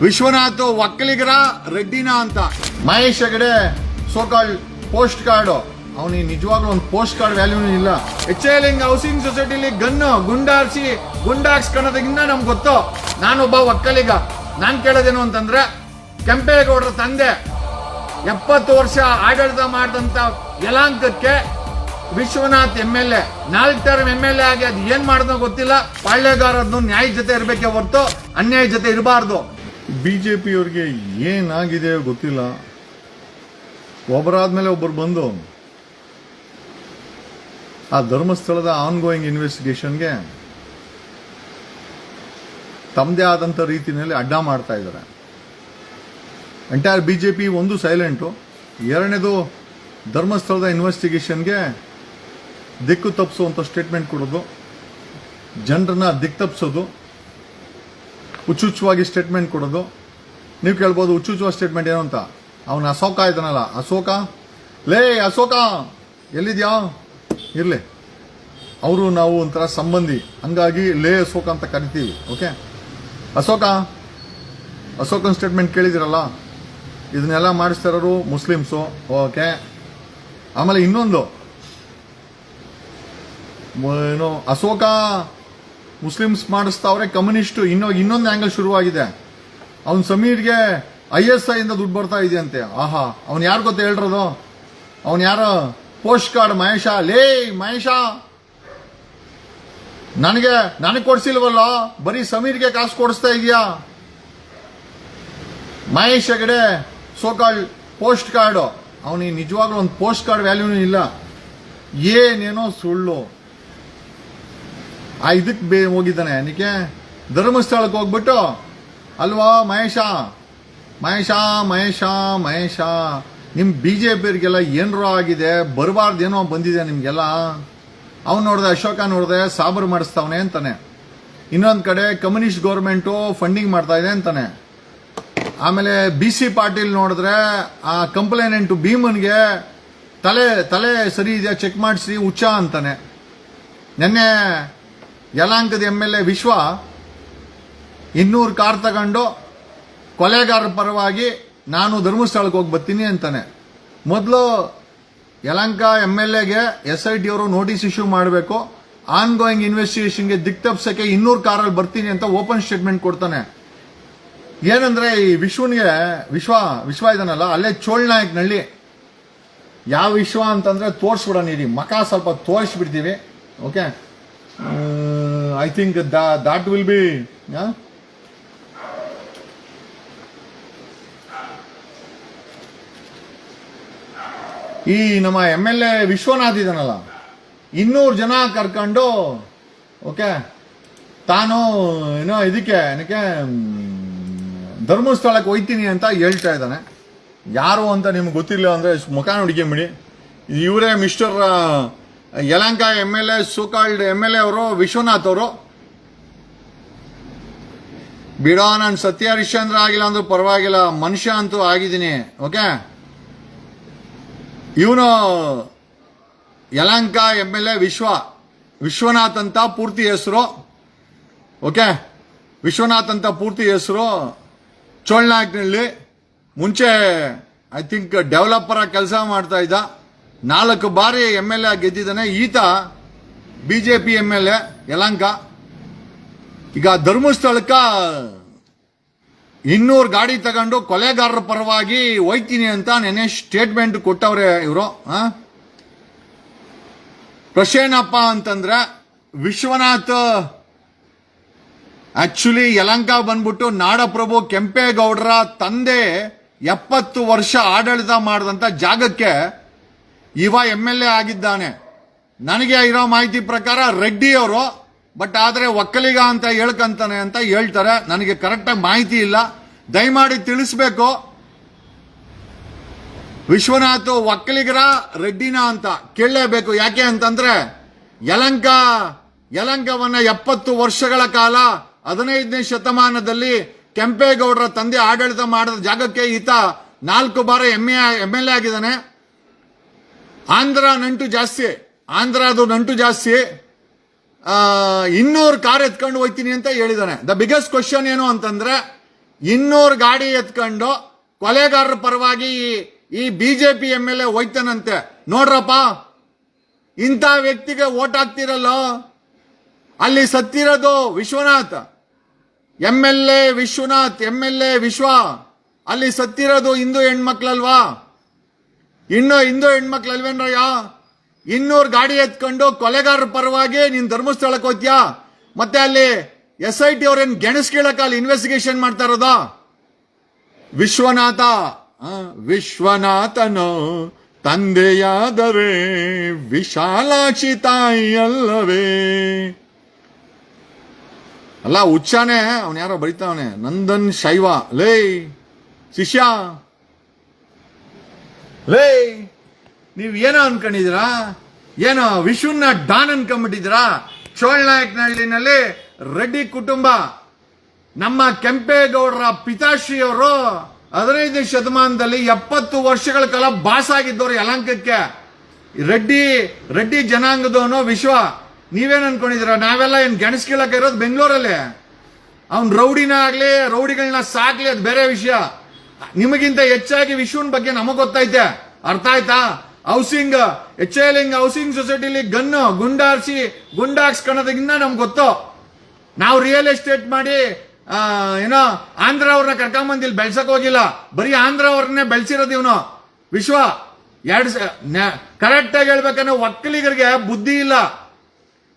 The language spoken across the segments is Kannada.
ವಿಶ್ವನಾಥ್ ಒಕ್ಕಲಿಗರ ರೆಡ್ಡಿನ ಅಂತ. Mahesh Hegde so called post card ಅವನಿಗೆ ನಿಜವಾಗ್ಲೂ ಒಂದು ಪೋಸ್ಟ್ ಕಾರ್ಡ್ ವ್ಯಾಲ್ಯೂನು ಇಲ್ಲ. ಎಚ್ ಎಲ್ ಹಿಂಗ್ ಹೌಸಿಂಗ್ ಸೊಸೈಟಿಲಿ ಗನ್ನು ಗುಂಡಾರ್ಸಿ ಗುಂಡಾಕ್ಸ್ಕೊಳೋದಕ್ಕಿಂತ ನಮ್ಗೆ ಗೊತ್ತು. ನಾನೊಬ್ಬ ಒಕ್ಕಲಿಗ ನಾನು ಕೇಳೋದೇನು ಅಂತಂದ್ರೆ, ಕೆಂಪೇಗೌಡರ ತಂದೆ ಎಪ್ಪತ್ತು ವರ್ಷ ಆಡಳಿತ ಮಾಡಿದಂತ ಯಲಾಂಕಕ್ಕೆ ವಿಶ್ವನಾಥ್ ಎಂ ಎಲ್ ಎ. ನಾಲ್ಕು ಟರ್ಮ್ ಎಂ ಎಲ್ ಎ ಆಗಿ ಅದು ಏನ್ ಮಾಡೋದೋ ಗೊತ್ತಿಲ್ಲ. ಪಾಳ್ಯಗಾರದ್ದು ನ್ಯಾಯ ಜೊತೆ ಇರಬೇಕೆ ಹೊರತು, ಅನ್ಯಾಯ ಜೊತೆ ಇರಬಾರ್ದು. ಬಿಜೆಪಿ ಅವ್ರಿಗೆ ಏನಾಗಿದೆ ಗೊತ್ತಿಲ್ಲ. ಒಬ್ಬರಾದ್ಮೇಲೆ ಒಬ್ಬರು ಬಂದು ಆ ಧರ್ಮಸ್ಥಳದ ಆನ್ ಗೋಯಿಂಗ್ ಇನ್ವೆಸ್ಟಿಗೇಷನ್ಗೆ ತಮ್ಮದೇ ಆದಂಥ ರೀತಿಯಲ್ಲಿ ಅಡ್ಡ ಮಾಡ್ತಾ ಇದ್ದಾರೆ. ಎಂಟೈರ್ ಬಿ ಜೆ ಪಿ ಒಂದು ಸೈಲೆಂಟು ಎರಡನೇದು ಧರ್ಮಸ್ಥಳದ ಇನ್ವೆಸ್ಟಿಗೇಷನ್ಗೆ ದಿಕ್ಕು ತಪ್ಪಿಸುವಂಥ ಸ್ಟೇಟ್ಮೆಂಟ್ ಕೊಡೋದು. ಜನರನ್ನ ದಿಕ್ಕು ತಪ್ಪಿಸೋದು. ಹುಚ್ಚುಚ್ಚುವಾಗಿ ಸ್ಟೇಟ್ಮೆಂಟ್ ಕೊಡೋದು. ನೀವು ಕೇಳ್ಬೋದು ಹುಚ್ಚುಚ್ಚುವ ಸ್ಟೇಟ್ಮೆಂಟ್ ಏನು ಅಂತ. ಅವನು ಅಶೋಕ ಇದ್ದಾನಲ್ಲ. ಅಶೋಕ? ಲೇ, ಅಶೋಕ! ಎಲ್ಲಿದ್ಯಾ? ಇರಲಿ. ಅವರು ನಾವು ಒಂಥರ ಸಂಬಂಧಿ. ಹಂಗಾಗಿ ಲೇ ಅಶೋಕ ಅಂತ ಕರಿತೀವಿ ಓಕೆ ಅಶೋಕ? ಅಶೋಕನ್ ಸ್ಟೇಟ್ಮೆಂಟ್ ಕೇಳಿದಿರಲ್ಲ? ಇದನ್ನೆಲ್ಲ ಮಾಡಿಸ್ತಾ ಇರೋರು ಮುಸ್ಲಿಮ್ಸು ಓಕೆ ಆಮೇಲೆ ಇನ್ನೊಂದು. ಏನು? ಅಶೋಕ! ಮುಸ್ಲಿಮ್ಸ್ ಮಾಡಿಸ್ತಾವ್ರೆ, ಕಮ್ಯುನಿಸ್ಟ್ ಇನ್ನೊ, ಇನ್ನೊಂದು ಆಂಗಲ್ ಶುರುವಾಗಿದೆ. ಅವನ್ ಸಮೀರ್ಗೆ ಐ ಎಸ್ ಐ ಇಂದ ದುಡ್ಡು ಬರ್ತಾ ಇದೆಯಂತೆ. ಆಹಾ, ಅವನ್ ಯಾರು ಗೊತ್ತ ಹೇಳ್ರದು? ಅವನ್ ಯಾರೋ? ಪೋಸ್ಟ್ ಕಾರ್ಡ್ ಮಹೇಶ. ಲೇ, ಮಹೇಶ! ನನಗೆ ನನಗೆ ಕೊಡ್ಸಿಲ್ವಲ್ಲ? ಬರೀ ಸಮೀರ್ಗೆ ಕಾಸು ಕೊಡಿಸ್ತಾ ಇದೆಯಾ Mahesh Hegde so called post card ಅವನಿಗೆ ನಿಜವಾಗ್ಲೂ ಒಂದು ಪೋಸ್ಟ್ ಕಾರ್ಡ್ ವ್ಯಾಲ್ಯೂನು ಇಲ್ಲ. ಏನೇನೋ ಸುಳ್ಳು. ಆ ಇದಕ್ಕೆ ಬೇ ಹೋಗಿದ್ದಾನೆ. ಏನಕ್ಕೆ ಧರ್ಮಸ್ಥಳಕ್ಕೆ ಹೋಗ್ಬಿಟ್ಟು, ಅಲ್ವಾ ಮಹೇಶ? ಮಹೇಶ ಮಹೇಶ ಮಹೇಶ ನಿಮ್ಮ ಬಿ ಜೆ ಪಿಯರಿಗೆಲ್ಲ ಏನರೋ ಆಗಿದೆ ಬರಬಾರ್ದೇನೋ ಬಂದಿದೆ ನಿಮಗೆಲ್ಲ. ಅವ್ನು ನೋಡಿದೆ, ಅಶೋಕ ನೋಡಿದೆ, ಸಾಬರ್ ಮಾಡಿಸ್ತಾವನೆ ಅಂತಾನೆ. ಇನ್ನೊಂದು ಕಡೆ ಕಮ್ಯುನಿಸ್ಟ್ ಗೌರ್ಮೆಂಟು ಫಂಡಿಂಗ್ ಮಾಡ್ತಾ ಇದೆ ಅಂತಾನೆ. ಆಮೇಲೆ ಬಿ ಸಿ ಪಾಟೀಲ್ ನೋಡಿದ್ರೆ, ಆ ಕಂಪ್ಲೇನೆಂಟು ಭೀಮನ್ಗೆ ತಲೆ ತಲೆ ಸರಿ ಇದೆಯಾ? ಚೆಕ್ ಮಾಡಿಸಿ ಹುಚ್ಚ ಅಂತಾನೆ. ನಿನ್ನೆ ಯಲಾಂಕದ ಎಂ ಎಲ್ ಎ ವಿಶ್ವ ಇನ್ನೂರು ಕಾರ್ ತಗೊಂಡು ಕೊಲೆಗಾರರ ಪರವಾಗಿ ನಾನು ಧರ್ಮಸ್ಥಳಕ್ಕೆ ಹೋಗಿ ಬರ್ತೀನಿ ಅಂತಾನೆ. ಮೊದಲು ಯಲಂಕ ಎಂ ಎಲ್ ಎಗೆ ಎಸ್ ಐ ಟಿ ಅವರು ನೋಟಿಸ್ ಇಶ್ಯೂ ಮಾಡಬೇಕು. ಆನ್ ಗೋಯಿಂಗ್ ಇನ್ವೆಸ್ಟಿಗೇಷನ್ಗೆ ದಿಕ್ ತಪ್ಸಕ್ಕೆ ಇನ್ನೂರು ಕಾರಲ್ಲಿ ಬರ್ತೀನಿ ಅಂತ ಓಪನ್ ಸ್ಟೇಟ್ಮೆಂಟ್ ಕೊಡ್ತಾನೆ. ಏನಂದ್ರೆ ಈ ವಿಶ್ವನಿಗೆ, ವಿಶ್ವ ವಿಶ್ವ ಇದನ್ನಲ್ಲ, ಅಲ್ಲೇ ಚೋಳ್ ನಾಯಕ್ನಳ್ಳಿ. ಯಾವ ವಿಶ್ವ ಅಂತಂದ್ರೆ ತೋರಿಸ್ಬಿಡೋಣ ಇರಿ. ಮಕ ಸ್ವಲ್ಪ ತೋರಿಸ್ಬಿಡ್ತೀವಿ. Okay? I think that will be ಈ ನಮ್ಮ ಎಂ ಎಲ್ ಎ ವಿಶ್ವನಾಥ್ ಇದನಲ್ಲ ಇನ್ನೂರು ಜನ ಕರ್ಕೊಂಡು ಓಕೆ ತಾನು, ಏನೋ ಇದಕ್ಕೆ, ಏನಕ್ಕೆ ಧರ್ಮಸ್ಥಳಕ್ಕೆ ಹೋಯ್ತೀನಿ ಅಂತ ಹೇಳ್ತಾ ಇದ್ದಾನೆ. ಯಾರು ಅಂತ ನಿಮ್ಗೆ ಗೊತ್ತಿಲ್ಲ ಅಂದ್ರೆ ಮುಖ ಮಿಡಿ ಇವರೇ mister Yelahanka M L A so called M L A ಅವರು, ವಿಶ್ವನಾಥ್ ಅವರು. ಬಿಡೋ ನಾನು ಸತ್ಯ ಹರಿಶ್ಚಂದ್ರ ಆಗಿಲ್ಲ ಅಂದ್ರೂ ಪರವಾಗಿಲ್ಲ, ಮನುಷ್ಯ ಅಂತೂ ಆಗಿದ್ದೀನಿ, ಓಕೆ? ಇವನು ಯಲಂಕ ಎಂ ಎಲ್ ಎ, ವಿಶ್ವ, ವಿಶ್ವನಾಥ್ ಅಂತ ಪೂರ್ತಿ ಹೆಸರು, ಓಕೆ? ವಿಶ್ವನಾಥ್ ಅಂತ ಪೂರ್ತಿ ಹೆಸರು ಚೋಳ್ನಾಕ್ನಲ್ಲಿ ಮುಂಚೆ ಐ ಥಿಂಕ್ ಡೆವಲಪರ್ ಆಗಿ ಕೆಲಸ ಮಾಡ್ತಾ ಇದ್ದ. ನಾಲ್ಕು ಬಾರಿ ಎಂ ಎಲ್ ಎ ಗೆದ್ದಿದ್ದಾನೆ. ಈತ B J M L A Yelahanka. ಈಗ ಧರ್ಮಸ್ಥಳಕ್ಕ ಇನ್ನೂರು ಗಾಡಿ ತಗೊಂಡು ಕೊಲೆಗಾರರ ಪರವಾಗಿ ಹೋಯ್ತೀನಿ ಅಂತ ನೆನೆ ಸ್ಟೇಟ್ಮೆಂಟ್ ಕೊಟ್ಟವ್ರೆ ಇವರು ಪ್ರಶೇನಪ್ಪ ಅಂತಂದ್ರೆ ವಿಶ್ವನಾಥ್ ಆಕ್ಚುಲಿ ಯಲಂಕ ಬಂದ್ಬಿಟ್ಟು ನಾಡಪ್ರಭು ಕೆಂಪೇಗೌಡರ ತಂದೆ ಎಪ್ಪತ್ತು ವರ್ಷ ಆಡಳಿತ ಮಾಡಿದಂತ ಜಾಗಕ್ಕೆ ಇವ ಎಂ ಎಲ್ ಎ ಆಗಿದ್ದಾನೆ. ನನಗೆ ಇರೋ ಮಾಹಿತಿ ಪ್ರಕಾರ ರೆಡ್ಡಿ ಅವರು, ಬಟ್ ಆದ್ರೆ ಒಕ್ಕಲಿಗ ಅಂತ ಹೇಳ್ಕಂತಾನೆ ಅಂತ ಹೇಳ್ತಾರೆ. ನನಗೆ ಕರೆಕ್ಟಾಗಿ ಮಾಹಿತಿ ಇಲ್ಲ. ದಯಮಾಡಿ ತಿಳಿಸ್ಬೇಕು. ವಿಶ್ವನಾಥ್ ಒಕ್ಕಲಿಗರ ರೆಡ್ಡಿನ ಅಂತ ಕೇಳಲೇಬೇಕು. ಯಾಕೆ ಅಂತಂದ್ರೆ ಯಲಂಕ, ಯಲಂಕವನ್ನ ಎಪ್ಪತ್ತು ವರ್ಷಗಳ ಕಾಲ ಹದಿನೈದನೇ ಶತಮಾನದಲ್ಲಿ ಕೆಂಪೇಗೌಡರ ತಂದೆ ಆಡಳಿತ ಮಾಡಿದ ಜಾಗಕ್ಕೆ ಈತ ನಾಲ್ಕು ಬಾರ ಎಂ ಎಂ ಎಲ್ ಎ ಆಗಿದ್ದಾನೆ. ಆಂಧ್ರ ನಂಟು ಜಾಸ್ತಿ. ಆಂಧ್ರದು ನಂಟು ಜಾಸ್ತಿ. ಇನ್ನೂರು ಕಾರ್ ಎತ್ಕೊಂಡು ಹೋಗ್ತೀನಿ ಅಂತ ಹೇಳಿದಾನೆ. ದ ಬಿಗ್ಗೆಸ್ಟ್ ಕ್ವಶನ್ ಏನು ಅಂತಂದ್ರೆ, ಇನ್ನೂರು ಗಾಡಿ ಎತ್ಕೊಂಡು ಕೊಲೆಗಾರರ ಪರವಾಗಿ ಈ- ಬಿಜೆಪಿ ಎಂ ಎಲ್ ಎ ಹೋಯ್ತಾನಂತೆ. ನೋಡ್ರಪ್ಪ, ಇಂಥ ವ್ಯಕ್ತಿಗೆ ಓಟ್ ಹಾಕ್ತಿರಲ್ಲ? ಅಲ್ಲಿ ಸತ್ತಿರೋದು Vishwanath. M L A Vishwanath M L A Vishwa. ಅಲ್ಲಿ ಸತ್ತಿರೋದು ಹಿಂದೂ ಹೆಣ್ಮಕ್ಳಲ್ವಾ? ಇನ್ನು ಹಿಂದೂ ಹೆಣ್ಮಕ್ಳು ಅಲ್ವೇನ್ರಯ್ಯ ಇನ್ನೂರು ಗಾಡಿ ಎತ್ಕೊಂಡು ಕೊಲೆಗಾರರ ಪರವಾಗಿ ನೀನು ಧರ್ಮಸ್ಥಳಕ್ಕೆ ಹೋಗ್ತೀಯಾ? ಮತ್ತೆ ಅಲ್ಲಿ ಎಸ್ ಐ ಟಿ ಅವ್ರೇನ್ ಗೆಣಸ್ಕೀಳಕ್ಕೆ ಅಲ್ಲಿ ಇನ್ವೆಸ್ಟಿಗೇಷನ್ ಮಾಡ್ತಾ ಇರೋದ? ವಿಶ್ವನಾಥ ವಿಶ್ವನಾಥನು ತಂದೆಯಾದರೆ ವಿಶಾಲಾಕ್ಷಿ ತಾಯಿಯಲ್ಲವೇ ಅಲ್ಲ, ಹುಚ್ಚಾನೆ, ಅವನು ಯಾರೋ ಬರಿತಾವನೆ. ನಂದನ್ ಶೈವ. ಲೇ, ಶಿಷ್ಯ. ಲೇ ನೀವು ಏನೋ ಅನ್ಕೊಂಡಿದ್ದೀರಾ? ಏನೋ ವಿಶ್ವನ ಡಾನ್ ಅನ್ಕೊಂಡ್ಬಿಟ್ಟಿದ್ದೀರಾ? ಚೋಳನಾಯಕನಹಳ್ಳಿನಲ್ಲಿ ರೆಡ್ಡಿ ಕುಟುಂಬ. ನಮ್ಮ ಕೆಂಪೇಗೌಡರ ಪಿತಾಶ್ರೀಯವರು ಹದಿನೈದನೇ ಶತಮಾನದಲ್ಲಿ ಎಪ್ಪತ್ತು ವರ್ಷಗಳ ಕಾಲ ಬಾಸ್ ಆಗಿದ್ದವ್ರು ಯಲಂಕಕ್ಕೆ. ರೆಡ್ಡಿ ರೆಡ್ಡಿ ಜನಾಂಗದವನು ವಿಶ್ವ. ನೀವೇನ್ ಅನ್ಕೊಂಡಿದ್ದೀರಾ? ನಾವೆಲ್ಲ ಏನು ಗೆಣಸ್ಕೀಳಕ್ಕೆ ಇರೋದು ಬೆಂಗಳೂರಲ್ಲಿ. ಅವ್ನ್ ರೌಡಿನ ಆಗಲಿ, ರೌಡಿಗಳನ್ನ ಸಾಕ್ಲಿ, ಅದು ಬೇರೆ ವಿಷಯ. ನಿಮಗಿಂತ ಹೆಚ್ಚಾಗಿ ವಿಶ್ವನ್ ಬಗ್ಗೆ ನಮಗ್ ಗೊತ್ತೈತೆ. ಅರ್ಥ ಆಯ್ತಾ? ಹೌಸಿಂಗ್, ಎಚ್ ಎಲ್ ಹಿಂಗ್ ಹೌಸಿಂಗ್ ಸೊಸೈಟಿಲಿ ಗನ್ನು ಗುಂಡಾರ್ಸಿ ಗುಂಡಾಕ್ಸ್ಕೊಳ್ಳೋದಕ್ಕಿಂತ ನಮ್ಗೆ ಗೊತ್ತು. ನಾವು ರಿಯಲ್ ಎಸ್ಟೇಟ್ ಮಾಡಿ ಏನೋ ಆಂಧ್ರ ಅವ್ರನ್ನ ಕರ್ಕೊಂಬಂದಿಲ್ ಬೆಳ್ಸಕ್ ಹೋಗಿಲ್ಲ. ಬರೀ ಆಂಧ್ರ ಅವ್ರನ್ನೇ ಬೆಳ್ಸಿರೋದು ಇವನು. ವಿಶ್ವ, ಎರಡು ಕರೆಕ್ಟ್ ಆಗಿ ಹೇಳ್ಬೇಕಂದ್ರೆ ಒಕ್ಕಲಿಗರಿಗೆ ಬುದ್ಧಿ ಇಲ್ಲ.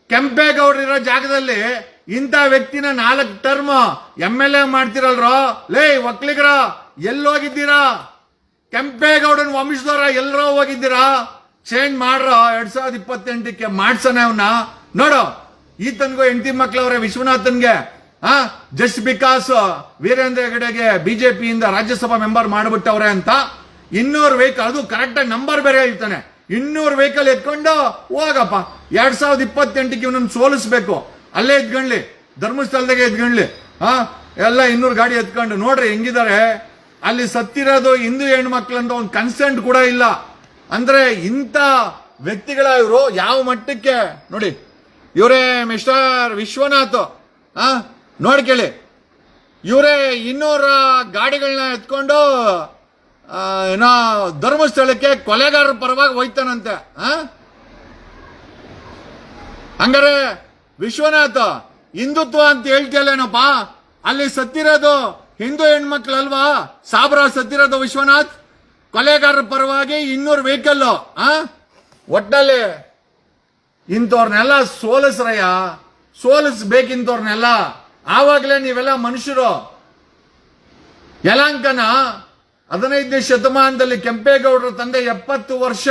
ಕೆಂಪೇಗೌಡರಿರೋ ಜಾಗದಲ್ಲಿ ಇಂಥ ವ್ಯಕ್ತಿನ ನಾಲ್ಕು ಟರ್ಮ್ ಎಂ ಎಲ್ ಎ ಮಾಡ್ತಿರಲ್ರೋ? ಲೇ, ಒಕ್ಕಲಿಗರ! ಎಲ್ಲೋಗಿದ್ದೀರಾ? ಕೆಂಪೇಗೌಡನ ವಂಶದವರ ಎಲ್ಲರೋ ಹೋಗಿದ್ದೀರಾ? ಚೇಂಜ್ ಮಾಡ್ರ, ಎರಡ್ ಸಾವಿರದ ಇಪ್ಪತ್ತೆಂಟಕ್ಕೆ ಮಾಡ್ಸನೆ ಅವನ್ನ ನೋಡು, ಈತನ್ಗೂ ಹೆಂಡತಿ ಮಕ್ಳವ್ರೆ ವಿಶ್ವನಾಥನ್ಗೆ, ಆ, ಜಸ್ಟ್ ಬಿಕಾಸ್ ವೀರೇಂದ್ರ ಹೆಗಡೆಗೆ ಬಿಜೆಪಿಯಿಂದ ರಾಜ್ಯಸಭಾ ಮೆಂಬರ್ ಮಾಡ್ಬಿಟ್ಟವ್ರೆ ಅಂತ ಇನ್ನೂರು ವೆಹಿಕಲ್ ಅದು ಕರೆಕ್ಟ್ ನಂಬರ್ ಬೇರೆ ಹೇಳ್ತಾನೆ. ಇನ್ನೂರು ವೆಹಿಕಲ್ ಎತ್ಕೊಂಡು ಹೋಗಪ್ಪ. ಎರಡ್ ಸಾವಿರದ ಇಪ್ಪತ್ತೆಂಟಕ್ಕೆ ಇವನನ್ನು ಸೋಲಿಸ್ಬೇಕು. ಅಲ್ಲೇ ಎತ್ಕೊಳ್ಳಿ ಧರ್ಮಸ್ಥಳದಾಗೆ ಎತ್ಕೊಳ್ಳಿ ಆ, ಎಲ್ಲ ಇನ್ನೂರು ಗಾಡಿ ಎತ್ಕೊಂಡು ನೋಡ್ರಿ ಹೆಂಗಿದ್ದಾರೆ. ಅಲ್ಲಿ ಸತ್ತಿರೋದು ಹಿಂದೂ ಹೆಣ್ಮಕ್ಳು ಅಂತ ಒಂದು ಕನ್ಸೆಂಟ್ ಕೂಡ ಇಲ್ಲ. ಅಂದ್ರೆ ಇಂಥ ವ್ಯಕ್ತಿಗಳ ಇವರು ಯಾವ ಮಟ್ಟಕ್ಕೆ? ನೋಡಿ, ಇವರೇ ಮಿಸ್ಟರ್ ವಿಶ್ವನಾಥ್, ಆ ನೋಡ್ಕೇಳಿ ಇವರೇ ಇನ್ನೂರ ಗಾಡಿಗಳನ್ನ ಎತ್ಕೊಂಡು ಏನೋ ಧರ್ಮಸ್ಥಳಕ್ಕೆ ಕೊಲೆಗಾರರ ಪರವಾಗಿ ಹೋಯ್ತಾನಂತೆ ಹಂಗಾರೆ ವಿಶ್ವನಾಥ, ಹಿಂದುತ್ವ ಅಂತ ಹೇಳ್ತಿಯಲ್ಲೇನಪ್ಪ? ಅಲ್ಲಿ ಸತ್ತಿರೋದು ಹಿಂದೂ ಹೆಣ್ಮಕ್ಳಲ್ವಾ? ಸಾಬ್ರ ಸತ್ತಿರೋದು ವಿಶ್ವನಾಥ್? ಕೊಲೆಗಾರರ ಪರವಾಗಿ ಇನ್ನೂರು ವೆಹಿಕಲ್ ಆ? ಒಟ್ಟಲ್ಲಿ ಇಂಥವ್ರನ್ನೆಲ್ಲ ಸೋಲಿಸ್ರಯ್ಯ. ಸೋಲಿಸ್ಬೇಕಿಂತವ್ರನ್ನೆಲ್ಲ ಆವಾಗಲೇ ನೀವೆಲ್ಲ ಮನುಷ್ಯರು. ಯಲಾಂಕನ ಹದಿನೈದನೇ ಶತಮಾನದಲ್ಲಿ ಕೆಂಪೇಗೌಡರ ತಂದೆ ಎಪ್ಪತ್ತು ವರ್ಷ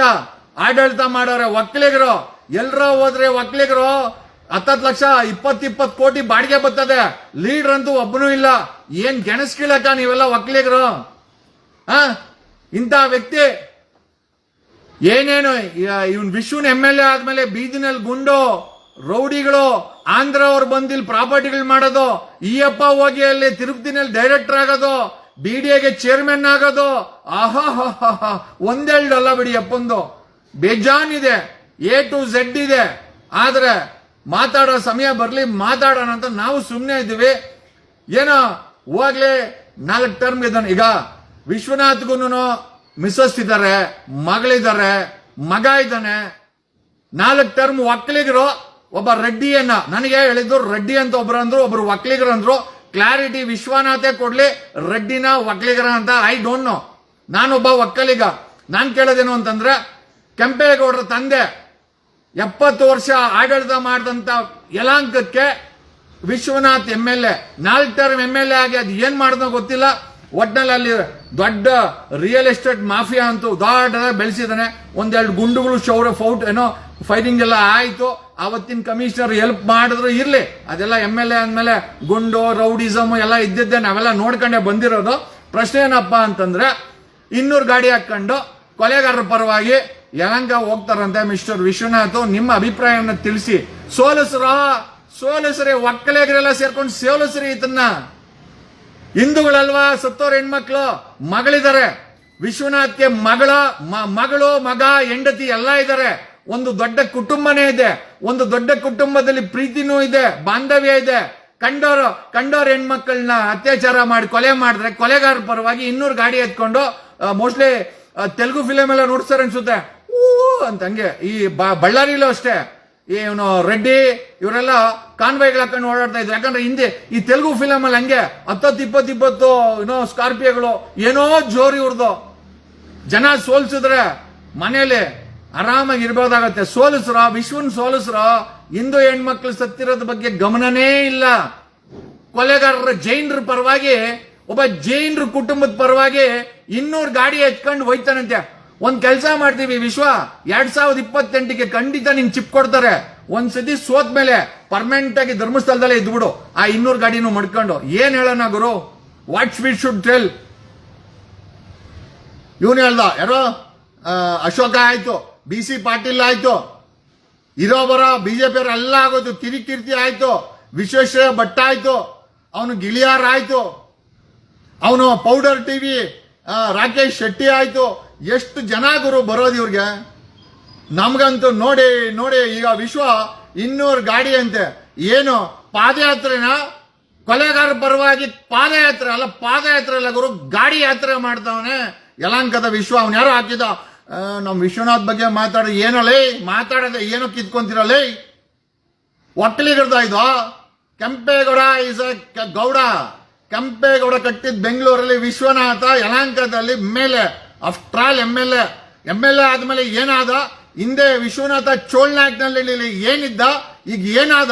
ಆಡಳಿತ ಮಾಡೋರೆ, ಒಕ್ಕಲಿಗರು. ಎಲ್ರ ಹೋದ್ರೆ ಒಕ್ಕಲಿಗರು. ಹತ್ತತ್ತು ಲಕ್ಷ ಇಪ್ಪತ್ ಇಪ್ಪತ್ ಕೋಟಿ ಬಾಡಿಗೆ ಬರ್ತದೆ. ಲೀಡರ್ ಅಂತೂ ಒಬ್ಬನೂ ಇಲ್ಲ. ಏನ್ ಗೆಣಸ್ಕೀಳಕ ನೀವೆಲ್ಲ ಒಕ್ಕಲಿಗರು ಆ ಇಂಥ ವ್ಯಕ್ತಿ ಏನೇನು ಇವನ್ ವಿಶ್ವನ್ ಎಂ ಎಲ್ ಎ ಆದ್ಮೇಲೆ ಬೀದಿನಲ್ಲಿ ಗುಂಡು, ರೌಡಿಗಳು ಆಂಧ್ರ ಅವ್ರು ಬಂದಿಲ್ ಪ್ರಾಪರ್ಟಿಗಳು ಮಾಡೋದು ಈಯಪ್ಪ ಹೋಗಿ ಅಲ್ಲಿ ತಿರುಪತಿನಲ್ಲಿ ಡೈರೆಕ್ಟರ್ ಆಗೋದು, ಬಿ ಡಿ ಎಗೆ ಚೇರ್ಮನ್ ಆಗೋದು ಆಹಾ ಒಂದೆರಡು ಬಿಡಿ ಅಪ್ಪಂದು. ಬೇಜಾನ್ ಇದೆ, ಎ ಟು ಝೆಡ್ ಇದೆ. ಆದ್ರೆ ಮಾತಾಡೋ ಸಮಯ ಬರಲಿ, ಮಾತಾಡೋಣ ಅಂತ ನಾವು ಸುಮ್ಮನೆ ಇದ್ದೀವಿ. ಏನೋ, ಹೋಗ್ಲಿ, ನಾಲ್ಕು ಟರ್ಮ್ ಇದ್ದಾನೆ ಈಗ ವಿಶ್ವನಾಥ್ಗೂನು ಮಿಸಸ್ ಇದ್ದಾರೆ, ಮಗಳಿದ್ದಾರೆ, ಮಗ ಇದ್ದಾನೆ. ನಾಲ್ಕು ಟರ್ಮ್ ಒಕ್ಕಲಿಗರು, ಒಬ್ಬ ರೆಡ್ಡಿಯನ್ನ, ನನಗೆ ಹೇಳಿದ್ರು ರೆಡ್ಡಿ ಅಂತ ಒಬ್ರು ಅಂದ್ರು, ಒಬ್ರು ಒಕ್ಕಲಿಗರು ಅಂದ್ರು. ಕ್ಲಾರಿಟಿ ವಿಶ್ವನಾಥೇ ಕೊಡ್ಲಿ, ರೆಡ್ಡಿನ ಒಕ್ಕಲಿಗರ ಅಂತ ಐ ಡೋಂಟ್ ನೋ ನಾನೊಬ್ಬ ಒಕ್ಕಲಿಗ. ನಾನು ಕೇಳೋದೇನು ಅಂತಂದ್ರೆ, ಕೆಂಪೇಗೌಡರ ತಂದೆ ಎಪ್ಪತ್ತು ವರ್ಷ ಆಡಳಿತ ಮಾಡಿದಂತ ಯಲಾಂಕಕ್ಕೆ ವಿಶ್ವನಾಥ್ ಎಂ ಎಲ್ ಎ ನಾಲ್ಕು ಟರ್ಮ್ ಎಂ ಎಲ್ ಎ ಆಗಿ ಅದು ಏನ್ ಮಾಡಿದ್ನೋ ಗೊತ್ತಿಲ್ಲ. ಒಟ್ನಲ್ಲಿ ಅಲ್ಲಿ ದೊಡ್ಡ ರಿಯಲ್ ಎಸ್ಟೇಟ್ ಮಾಫಿಯಾ ಅಂತೂ ದೊಡ್ಡ ಬೆಳೆಸಿದಾನೆ ಒಂದೆರಡು ಗುಂಡುಗಳು ಶೌರ ಫೌಟ್ ಏನೋ ಫೈರಿಂಗ್ ಎಲ್ಲ ಆಯಿತು. ಅವತ್ತಿನ ಕಮಿಷನರ್ ಹೆಲ್ಪ್ ಮಾಡಿದ್ರು ಇರಲಿ. ಅದೆಲ್ಲ ಎಂ ಎಲ್ ಎ ಅಂದಮೇಲೆ ಗುಂಡು ರೌಡಿಸಮ್ ಎಲ್ಲ ಇದ್ದಿದ್ದೆ ನಾವೆಲ್ಲ ನೋಡ್ಕೊಂಡೆ ಬಂದಿರೋದು. ಪ್ರಶ್ನೆ ಏನಪ್ಪ ಅಂತಂದ್ರೆ, ಇನ್ನೂರು ಗಾಡಿ ಹಾಕೊಂಡು ಕೊಲೆಗಾರರ ಪರವಾಗಿ ಯಲಂಕ ಹೋಗ್ತಾರಂತೆ ಮಿಸ್ಟರ್ ವಿಶ್ವನಾಥ್, ನಿಮ್ಮ ಅಭಿಪ್ರಾಯವನ್ನು ತಿಳಿಸಿ. ಸೋಲಸರ, ಸೋಲಸರಿ, ಒಕ್ಕಲಿಗರೆಲ್ಲ ಸೇರ್ಕೊಂಡು ಸೋಲಸರಿ ಇದನ್ನ. ಹಿಂದೂಗಳಲ್ವಾ, ಸತ್ತೋರ್ ಹೆಣ್ಮಕ್ಳು? ಮಗಳಿದ್ದಾರೆ ವಿಶ್ವನಾಥ್ಗೆ ಮಗಳ ಮಗಳು, ಮಗ, ಹೆಂಡತಿ ಎಲ್ಲ ಇದ್ದಾರೆ ಒಂದು ದೊಡ್ಡ ಕುಟುಂಬನೇ ಇದೆ. ಒಂದು ದೊಡ್ಡ ಕುಟುಂಬದಲ್ಲಿ ಪ್ರೀತಿನೂ ಇದೆ, ಬಾಂಧವ್ಯ ಇದೆ. ಕಂಡೋರು, ಕಂಡೋರ್ ಹೆಣ್ಮಕ್ಳನ್ನ ಅತ್ಯಾಚಾರ ಮಾಡಿ, ಕೊಲೆ ಮಾಡಿದ್ರೆ ಕೊಲೆಗಾರ ಪರವಾಗಿ ಇನ್ನೂರು ಗಾಡಿ ಎತ್ಕೊಂಡು ಮೋಸ್ಟ್ಲಿ ತೆಲುಗು ಫಿಲಮ್ ಎಲ್ಲ ನೋಡ್ತಾರೆ ಅನ್ಸುತ್ತೆ. ಊ ಅಂತ ಹಂಗೆ. ಈ ಬಳ್ಳಾರಿಲೂ ಅಷ್ಟೇ. ಇವನು ರೆಡ್ಡಿ, ಇವರೆಲ್ಲ ಕಾನ್ವಾಯ್ಗಳು ಹಾಕೊಂಡು ಓಡಾಡ್ತಾ ಇದ್ರು. ಯಾಕಂದ್ರೆ ಹಿಂದೆ ಈ ತೆಲುಗು ಫಿಲಮ್ ಅಲ್ಲಿ ಹಂಗೆ ಹತ್ತತ್ತು, ಇಪ್ಪತ್ತು ಇಪ್ಪತ್ತು ಏನೋ ಸ್ಕಾರ್ಪಿಯೋಗಳು ಏನೋ ಜೋರಿ ಇವ್ರದ್ದು ಜನ ಸೋಲ್ಸಿದ್ರೆ ಮನೆಯಲ್ಲಿ ಆರಾಮಾಗಿ ಇರ್ಬೋದಾಗತ್ತೆ. ಸೋಲಿಸ್ರ, ವಿಶ್ವನ್ ಸೋಲಿಸ್ರ, ಹಿಂದೂ ಹೆಣ್ಮಕ್ಳು ಸತ್ತಿರೋದ್ ಬಗ್ಗೆ ಗಮನನೇ ಇಲ್ಲ. ಕೊಲೆಗಾರರ ಜೈನರ ಪರವಾಗಿ, ಒಬ್ಬ ಜೈನರ ಕುಟುಂಬದ ಪರವಾಗಿ ಇನ್ನೂರು ಗಾಡಿ ಹಚ್ಕೊಂಡು ಹೋಯ್ತಾನಂತೆ. ಒಂದ್ ಕೆಲಸ ಮಾಡ್ತೀವಿ ವಿಶ್ವ. ಎರಡ್ ಸಾವಿರದ ಇಪ್ಪತ್ತೆಂಟಿಗೆ ಖಂಡಿತ ನಿನ್ ಚಿಪ್ ಕೊಡ್ತಾರೆ. ಒಂದ್ಸತಿ ಸೋತ್ ಮೇಲೆ ಪರ್ಮನೆಂಟ್ ಆಗಿ ಧರ್ಮಸ್ಥಳದಲ್ಲೇ ಇದ್ಬಿಡು ಆ ಇನ್ನೂರು ಗಾಡಿನೂ ಮಡ್ಕೊಂಡು. ಏನ್ ಹೇಳೋಣ ಗುರು? ವಾಟ್ ವಿ ಶುಡ್ ಟೆಲ್ ಇವನು ಹೇಳ್ದ, ಯಾರೋ ಅಶೋಕ ಆಯ್ತು ಬಿ ಸಿ ಪಾಟೀಲ್ ಆಯ್ತು. ಇರೋ ಬರೋ ಬಿಜೆಪಿ ಎಲ್ಲ ಆಗೋದು, ಕಿರಿಕೀರ್ತಿ ಆಯ್ತು. ವಿಶ್ವೇಶ್ವರ ಭಟ್ ಆಯ್ತು. ಅವನು ಗಿಳಿಯಾರ್ ಆಯ್ತು. ಅವನು ಪೌಡರ್ ಟಿವಿ ರಾಕೇಶ್ ಶೆಟ್ಟಿ ಆಯ್ತು. ಎಷ್ಟು ಜನ ಗುರು ಬರೋದು ಇವ್ರಿಗೆ? ನಮಗಂತೂ ನೋಡಿ ನೋಡಿ, ಈಗ ವಿಶ್ವ ಇನ್ನೂರು ಗಾಡಿ ಅಂತೆ ಏನು, ಪಾದಯಾತ್ರೆನ ಕೊಲೆಗಾರ ಪರವಾಗಿ ಪಾದಯಾತ್ರೆ ಅಲ್ಲ ಪಾದಯಾತ್ರೆ ಅಲ್ಲ ಗುರು, ಗಾಡಿ ಯಾತ್ರೆ ಮಾಡ್ತಾವನೆ. ಯಲಾಂಕದ ವಿಶ್ವ, ಅವ್ನು ಯಾರೋ ಹಾಕಿದ ನಮ್ಮ ನಮ್ ವಿಶ್ವನಾಥ್ ಬಗ್ಗೆ ಮಾತಾಡೋ, ಏನೋ ಲೈ, ಮಾತಾಡದೆ ಏನೋ ಕಿತ್ಕೊಂತಿರಲೇ ಒಕ್ಕಲಿಗರ್ದ ಇದು ಕೆಂಪೇಗೌಡ ಇಸ್ ಅ ಗೌಡ. ಕೆಂಪೇಗೌಡ ಕಟ್ಟಿದ ಬೆಂಗಳೂರಲ್ಲಿ ವಿಶ್ವನಾಥ ಯಲಾಂಕದಲ್ಲಿ ಮೇಲೆ. After all M L A M L A ಆದಮೇಲೆ ಏನಾದ? ಹಿಂದೆ ವಿಶ್ವನಾಥ ಚೋಳ್ನಾಕ್ನಲ್ಲಿ ಏನಿದ್ದ? ಈಗ ಏನಾದ?